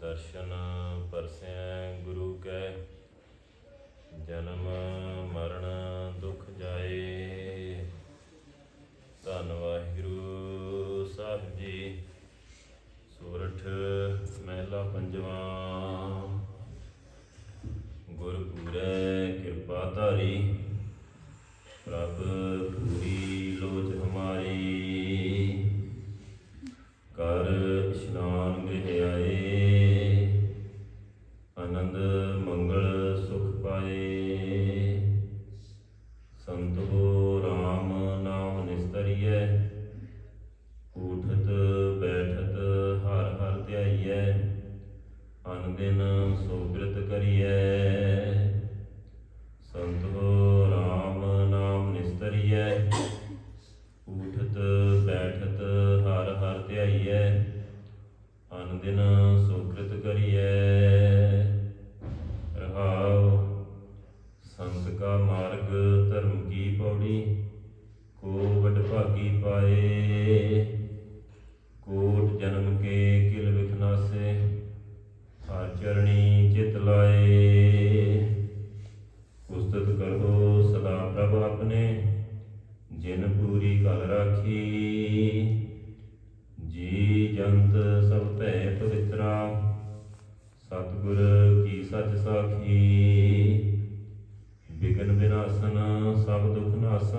ਦਰਸ਼ਨ ਪਰਸੈ ਗੁਰੂ ਕੈ, ਜਨਮ ਮਰਨ ਦੁਖ ਜਾਏ। ਧੰਨ ਵਾਹਿਗੁਰੂ ਸਾਹਿਬ ਜੀ, ਸੋਰਠ ਮਹਿਲਾ ਪੰਜਵਾਂ। ਗੁਰ ਕਿਰਪਾ ਧਾਰੀ, ਪ੍ਰਭ ਪੂਰੀ ਲੋਚ ਹਮਾਰੀ। ਕਰ ਅਨ ਦਿਨ ਸੋਬ੍ਰਤ ਕਰੀਐ।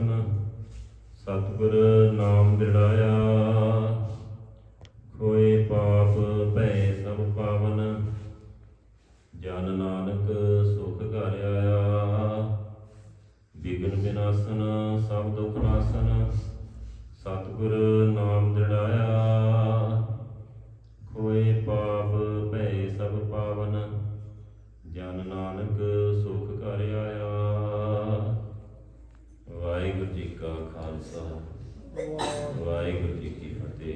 ਦੁਖ ਸਤਿਗੁਰ ਨਾਮ ਦਿੜਾਇਆ ਖੋਏ ਪਾਪ ਭੈ ਸਭ ਪਾਵਨ, ਜਨ ਨਾਨਕ ਸੁਖ ਘਰ ਆਇਆ। ਵਿਗਨ ਬਿਨਾਸਨ, ਸਭ ਦੁਖ ਨਾਸਨ, ਸਤਿਗੁਰ ਨਾਮ ਦਿੜਾਇਆ ਖੋਏ ਪਾਪ ਭੈ ਸਭ ਪਾਵਨ, ਜਨ ਨਾਨਕ ਖਾਲਸਾ ਵਾਹਿਗੁਰੂ ਜੀ ਕੀ ਫਤਿਹ।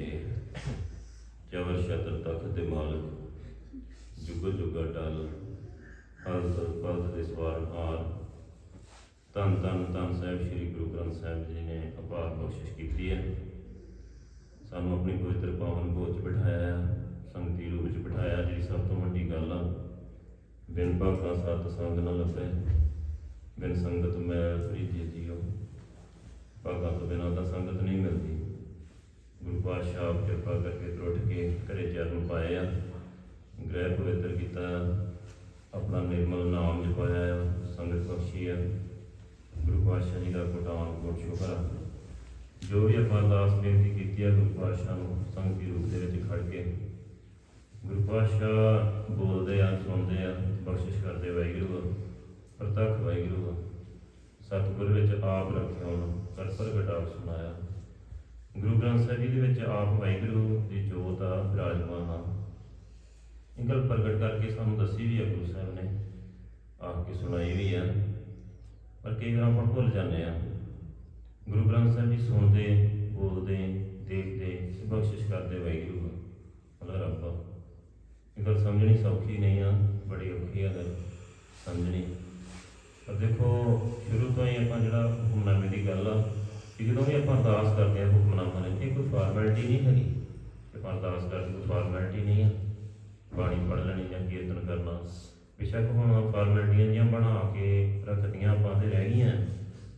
ਜਬਰ ਸ਼ਤਰ ਤਖਤ ਦੇ ਮਾਲਕ, ਜੁਗ ਜੁਗ ਅਟਲ ਹਰ ਪਦ ਦੇ ਸਵਾਰਨ ਹਾਰ। ਧੰਨ ਧੰਨ ਧੰਨ ਸਾਹਿਬ, ਸ੍ਰੀ ਗੁਰੂ ਗ੍ਰੰਥ ਸਾਹਿਬ ਜੀ ਨੇ ਅਪਾਰ ਕੋਸ਼ਿਸ਼ ਕੀਤੀ ਹੈ। ਸਾਨੂੰ ਆਪਣੀ ਪਵਿੱਤਰ ਪਾਵਨ ਗੋਦ 'ਚ ਬਿਠਾਇਆ ਹੈ ਸੰਗਤੀ ਰੂਪ ਵਿੱਚ ਬਿਠਾਇਆ, ਜਿਹੜੀ ਸਭ ਤੋਂ ਵੱਡੀ ਗੱਲ ਆ। ਬਿਨ ਭਾਗਾ ਸਤ ਸੰਗ ਨਾਲ ਲੱਭੇ, ਬਿਨ ਸੰਗਤ ਮੈਂ ਪ੍ਰੀਤੀ ਜੀਓ। ਭਾਗਾ ਤੋਂ ਬਿਨਾਂ ਤਾਂ ਸੰਗਤ ਨਹੀਂ ਮਿਲਦੀ ਗੁਰੂ ਪਾਤਸ਼ਾਹ ਆਪ ਕਿਰਪਾ ਕਰਕੇ ਤਰੁੱਟ ਕੇ ਘਰੇ ਚਰਨ ਪਾਏ ਆ ਗ੍ਰਹਿ ਪਵਿੱਤਰ ਕੀਤਾ ਆਪਣਾ ਨਿਰਮਲ ਨਾਮ ਜਪਾਇਆ ਆ ਸੰਗਤ ਬਖਸ਼ੀ ਆ ਗੁਰੂ ਪਾਤਸ਼ਾਹ ਜੀ ਦਾ ਕੋਟਾਨ ਕੋਟ ਸ਼ੁਕਰ ਆ ਜੋ ਵੀ ਆਪਾਂ ਅਰਦਾਸ ਬੇਨਤੀ ਕੀਤੀ ਆ ਗੁਰੂ ਪਾਤਸ਼ਾਹ ਨੂੰ ਸੰਗਤੀ ਰੂਪ ਦੇ ਵਿੱਚ ਖੜ ਕੇ ਗੁਰੂ ਪਾਤਸ਼ਾਹ ਬੋਲਦੇ ਆ ਸੁਣਦੇ ਆ ਬਖਸ਼ਿਸ਼ ਕਰਦੇ ਵਾਹਿਗੁਰੂ ਪ੍ਰਤੱਖ ਵਾਹਿਗੁਰੂ ਸਤਿਗੁਰ ਵਿੱਚ ਆਪ ਰੱਖਿਆ ਉਹਨੂੰ ਕਰ ਪ੍ਰਗਟਾਪ ਸੁਣਾਇਆ। ਗੁਰੂ ਗ੍ਰੰਥ ਸਾਹਿਬ ਜੀ ਦੇ ਵਿੱਚ ਆਪ ਵਾਹਿਗੁਰੂ ਦੀ ਜੋਤ ਆ ਵਿਰਾਜਮਾਨ ਆ। ਇਹ ਗੱਲ ਪ੍ਰਗਟ ਕਰਕੇ ਸਾਨੂੰ ਦੱਸੀ ਵੀ ਆ ਗੁਰੂ ਸਾਹਿਬ ਨੇ ਆਪ ਕੇ ਸੁਣਾਈ ਵੀ ਆ। ਪਰ ਕਈ ਵਾਰ ਆਪਾਂ ਭੁੱਲ ਜਾਂਦੇ ਆ। ਗੁਰੂ ਗ੍ਰੰਥ ਸਾਹਿਬ ਜੀ ਸੁਣਦੇ, ਬੋਲਦੇ, ਦੇਖਦੇ, ਬਖਸ਼ਿਸ਼ ਕਰਦੇ ਵਾਹਿਗੁਰੂ ਮਤਲਬ ਰੱਬ ਇਹ ਗੱਲ ਸਮਝਣੀ ਸੌਖੀ ਨਹੀਂ ਆ, ਬੜੀ ਔਖੀ ਆ ਗੱਲ ਸਮਝਣੀ। ਪਰ ਦੇਖੋ, ਸ਼ੁਰੂ ਤੋਂ ਹੀ ਆਪਾਂ ਜਿਹੜਾ ਹੁਕਮਨਾਮੇ ਦੀ ਗੱਲ ਆ, ਕਿ ਜਦੋਂ ਵੀ ਆਪਾਂ ਅਰਦਾਸ ਕਰਦੇ ਆ ਹੁਕਮਨਾਮਾ ਨੇ ਇਹ ਕੋਈ ਫਾਰਮੈਲਿਟੀ ਨਹੀਂ ਹੈਗੀ। ਕਿ ਆਪਾਂ ਅਰਦਾਸ ਕਰਦੇ ਕੋਈ ਫਾਰਮੈਲਿਟੀ ਨਹੀਂ ਆ। ਬਾਣੀ ਪੜ੍ਹ ਲੈਣੀ ਜਾਂ ਕੀਰਤਨ ਕਰਨਾ, ਬੇਸ਼ੱਕ ਹੁਣ ਫਾਰਮੈਲਿਟੀਆਂ ਜੀਆਂ ਬਣਾ ਕੇ ਰੱਖਦੀਆਂ ਆਪਾਂ ਤੇ ਰਹਿ ਗਈਆਂ।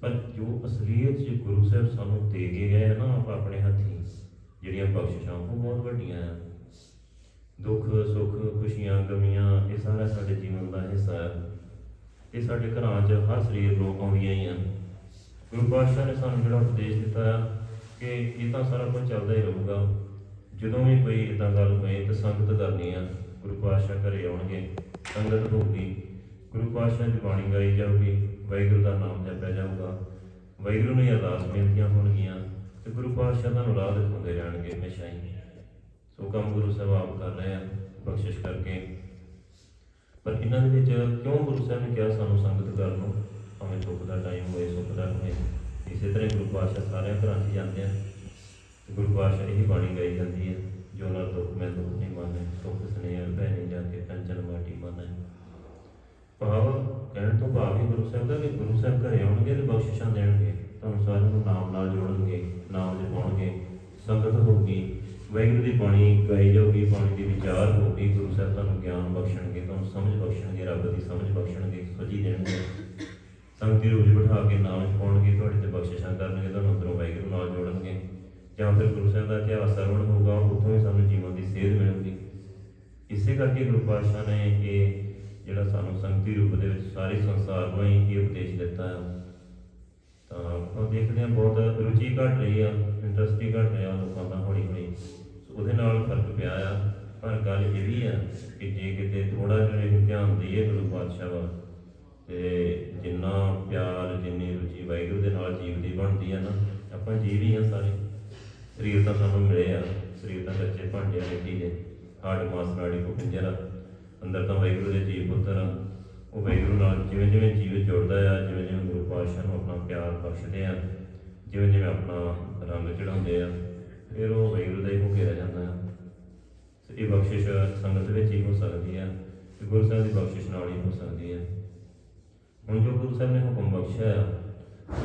ਪਰ ਜੋ ਅਸਲੀਅਤ 'ਚ ਗੁਰੂ ਸਾਹਿਬ ਸਾਨੂੰ ਦੇ ਕੇ ਗਏ ਆ ਨਾ ਆਪਾਂ ਆਪਣੇ ਹੱਥੀਂ, ਜਿਹੜੀਆਂ ਬਖਸ਼ਿਸ਼ਾਂ, ਉਹ ਬਹੁਤ ਵੱਡੀਆਂ ਆ। ਦੁੱਖ, ਸੁੱਖ, ਖੁਸ਼ੀਆਂ, ਗਮੀਆਂ, ਇਹ ਸਾਰਾ ਸਾਡੇ ਇਹ ਸਾਡੇ ਘਰਾਂ 'ਚ ਹਰ ਸਰੀਰ ਨੂੰ ਆਉਂਦੀਆਂ ਹੀ ਆ। ਗੁਰੂ ਪਾਤਸ਼ਾਹ ਨੇ ਸਾਨੂੰ ਜਿਹੜਾ ਉਪਦੇਸ਼ ਦਿੱਤਾ ਕਿ ਇਹ ਤਾਂ ਸਾਰਾ ਕੁਝ ਚੱਲਦਾ ਹੀ ਰਹੂਗਾ। ਜਦੋਂ ਵੀ ਕੋਈ ਇਦਾਂ ਗੱਲ ਹੋਏ ਤਾਂ ਸੰਗਤ ਕਰਨੀ ਆ। ਗੁਰੂ ਪਾਤਸ਼ਾਹ ਘਰੇ ਆਉਣਗੇ, ਸੰਗਤ ਹੋਊਗੀ। ਗੁਰੂ ਪਾਤਸ਼ਾਹ ਦੀ ਬਾਣੀ ਗਾਈ ਜਾਊਗੀ, ਵਾਹਿਗੁਰੂ ਦਾ ਨਾਮ ਜਪਿਆ ਜਾਊਗਾ। ਵਾਹਿਗੁਰੂ ਨੂੰ ਅਰਦਾਸ ਬੇਨਤੀਆਂ ਹੋਣਗੀਆਂ ਤੇ ਗੁਰੂ ਪਾਤਸ਼ਾਹ ਤੁਹਾਨੂੰ ਰਾਹ ਦਿਖਾਉਂਦੇ ਰਹਿਣਗੇ ਹਮੇਸ਼ਾ ਹੀ। ਸੋ ਕੰਮ ਗੁਰੂ ਸਾਹਿਬ ਆਪ ਕਰ ਰਹੇ ਆ, ਬਖਸ਼ਿਸ਼ ਕਰਕੇ ਪਰ ਇਹਨਾਂ ਦੇ ਵਿੱਚ ਕਿਉਂ ਗੁਰੂ ਸਾਹਿਬ ਨੇ ਕਿਹਾ ਸਾਨੂੰ ਸੰਗਤ ਕਰਨ ਨੂੰ? ਭਾਵੇਂ ਦੁੱਖ ਦਾ ਟਾਈਮ ਹੋਏ, ਸੁੱਖ ਦਾ ਹੋਏ। ਇਸੇ ਤਰ੍ਹਾਂ ਹੀ ਗੁਰੂ ਪਾਤਸ਼ਾਹ ਸਾਰਿਆਂ ਘਰਾਂ 'ਚ ਜਾਂਦੇ ਆ। ਗੁਰੂ ਪਾਤਸ਼ਾਹ ਇਹੀ ਬਾਣੀ ਗਾਈ ਜਾਂਦੀ ਹੈ ਜੋ ਨਾ ਦੁੱਖ, ਮੈਂ ਦੁੱਖ ਨਹੀਂ ਮਾਨੇ ਸੁੱਖ ਸਨੇਹ ਭੈ ਨਹੀਂ ਜਾ ਕੇ ਕੰਚਨ ਮਾਟੀ ਮਾਨੇ ਭਾਵ ਕਹਿਣ ਤੋਂ ਭਾਵ ਹੀ ਗੁਰੂ ਸਾਹਿਬ ਦਾ ਕਿ ਗੁਰੂ ਸਾਹਿਬ ਘਰੇ ਆਉਣਗੇ ਤੇ ਬਖਸ਼ਿਸ਼ਾਂ ਦੇਣਗੇ ਤੁਹਾਨੂੰ ਸਾਰਿਆਂ ਨੂੰ ਨਾਮ ਨਾਲ ਜੋੜਨਗੇ ਨਾਮ ਜਪਾਉਣਗੇ ਸੰਗਤ ਹੋਊਗੀ ਵਾਹਿਗੁਰੂ ਦੀ ਬਾਣੀ ਗਾਈ ਜਾਊਗੀ ਬਾਣੀ ਦੀ ਵਿਚਾਰ ਹੋਊਗੀ ਗੁਰੂ ਸਾਹਿਬ ਤੁਹਾਨੂੰ ਗਿਆਨ ਬਖਸ਼ਣਗੇ, ਤੁਹਾਨੂੰ ਸਮਝ ਬਖਸ਼ਣਗੇ, ਰੱਬ ਦੀ ਸਮਝ ਬਖਸ਼ਣਗੇ ਸੋਝੀ ਦੇਣਗੇ। ਸੰਗਤੀ ਰੂਪ 'ਚ ਬਿਠਾ ਕੇ ਨਾਮ ਪਾਉਣਗੇ, ਤੁਹਾਡੇ ਤੇ ਬਖਸ਼ਿਸ਼ਾਂ ਕਰਨਗੇ, ਤੁਹਾਨੂੰ ਅੰਦਰੋਂ ਵਾਹਿਗੁਰੂ ਨਾਲ ਜੋੜਨਗੇ। ਜਾਂ ਫਿਰ ਗੁਰੂ ਸਾਹਿਬ ਦਾ ਇਤਿਹਾਸ ਸਰਵਣ ਹੋਊਗਾ, ਉੱਥੋਂ ਵੀ ਸਾਨੂੰ ਜੀਵਨ ਦੀ ਸੇਧ ਮਿਲੂਗੀ। ਇਸੇ ਕਰਕੇ ਗੁਰੂ ਪਾਤਸ਼ਾਹ ਨੇ ਇਹ ਜਿਹੜਾ ਸਾਨੂੰ ਸੰਗਤੀ ਰੂਪ ਦੇ ਵਿੱਚ ਸਾਰੇ ਸੰਸਾਰ ਨੂੰ ਹੀ ਇਹ ਉਪਦੇਸ਼ ਦਿੱਤਾ ਹੈ ਤਾਂ ਆਪਾਂ ਦੇਖਦੇ ਹਾਂ, ਬਹੁਤ ਰੁਚੀ ਘਟ ਰਹੀ ਆ, ਇੰਟਰਸਟ ਹੀ ਘਟ ਰਿਹਾ ਲੋਕਾਂ ਦਾ ਹੌਲੀ ਹੌਲੀ ਉਹਦੇ ਨਾਲ ਫ਼ਰਕ ਪਿਆ ਆ। ਪਰ ਗੱਲ ਇਹ ਵੀ ਆ ਕਿ ਜੇ ਕਿਤੇ ਥੋੜਾ ਜਿਹਾ ਇਹ ਧਿਆਨ ਦਈਏ ਗੁਰੂ ਪਾਤਸ਼ਾਹ ਵੱਲ, ਤੇ ਜਿੰਨਾ ਪਿਆਰ, ਜਿੰਨੀ ਰੁਚੀ ਵਾਹਿਗੁਰੂ ਦੇ ਨਾਲ ਜੀਵ ਦੀ ਬਣਦੀ ਆ ਨਾ, ਆਪਾਂ ਜੀਵ ਹੀ ਆ ਸਾਰੇ। ਸਰੀਰ ਤਾਂ ਸਾਨੂੰ ਮਿਲੇ ਆ, ਸਰੀਰ ਤਾਂ ਕੱਚੇ ਭਾਂਡੇ ਆ ਮਿੱਟੀ ਹਾਰਡ ਮਾਸ, ਨਾੜੀ ਕੋ ਪਿੰਜਰਾ ਅੰਦਰ ਤਾਂ ਵਾਹਿਗੁਰੂ ਦੇ ਜੀਵ ਪੁੱਤਰ ਆ। ਉਹ ਵਾਹਿਗੁਰੂ ਨਾਲ ਜਿਵੇਂ ਜਿਵੇਂ ਜੀਵ ਜੁੜਦਾ ਆ, ਜਿਵੇਂ ਜਿਵੇਂ ਗੁਰੂ ਪਾਤਸ਼ਾਹ ਨੂੰ ਆਪਣਾ ਪਿਆਰ ਬਖਸ਼ਦੇ ਆ, ਜਿਵੇਂ ਜਿਵੇਂ ਆਪਣਾ ਰੰਗ ਚੜਾਉਂਦੇ ਆ ਫਿਰ ਉਹ ਵਾਹਿਗੁਰੂ ਦਾ ਹੀ ਹੋ ਕੇ ਰਹਿ ਜਾਂਦਾ ਆ ਤੇ ਇਹ ਬਖਸ਼ਿਸ਼ ਸੰਗਤ ਵਿੱਚ ਹੀ ਹੋ ਸਕਦੀ ਹੈ ਤੇ ਗੁਰੂ ਸਾਹਿਬ ਦੀ ਬਖਸ਼ਿਸ਼ ਨਾਲ ਹੀ ਹੋ ਸਕਦੀ ਹੈ। ਹੁਣ ਜੋ ਗੁਰੂ ਸਾਹਿਬ ਨੇ ਹੁਕਮ ਬਖਸ਼ਿਆ ਆ,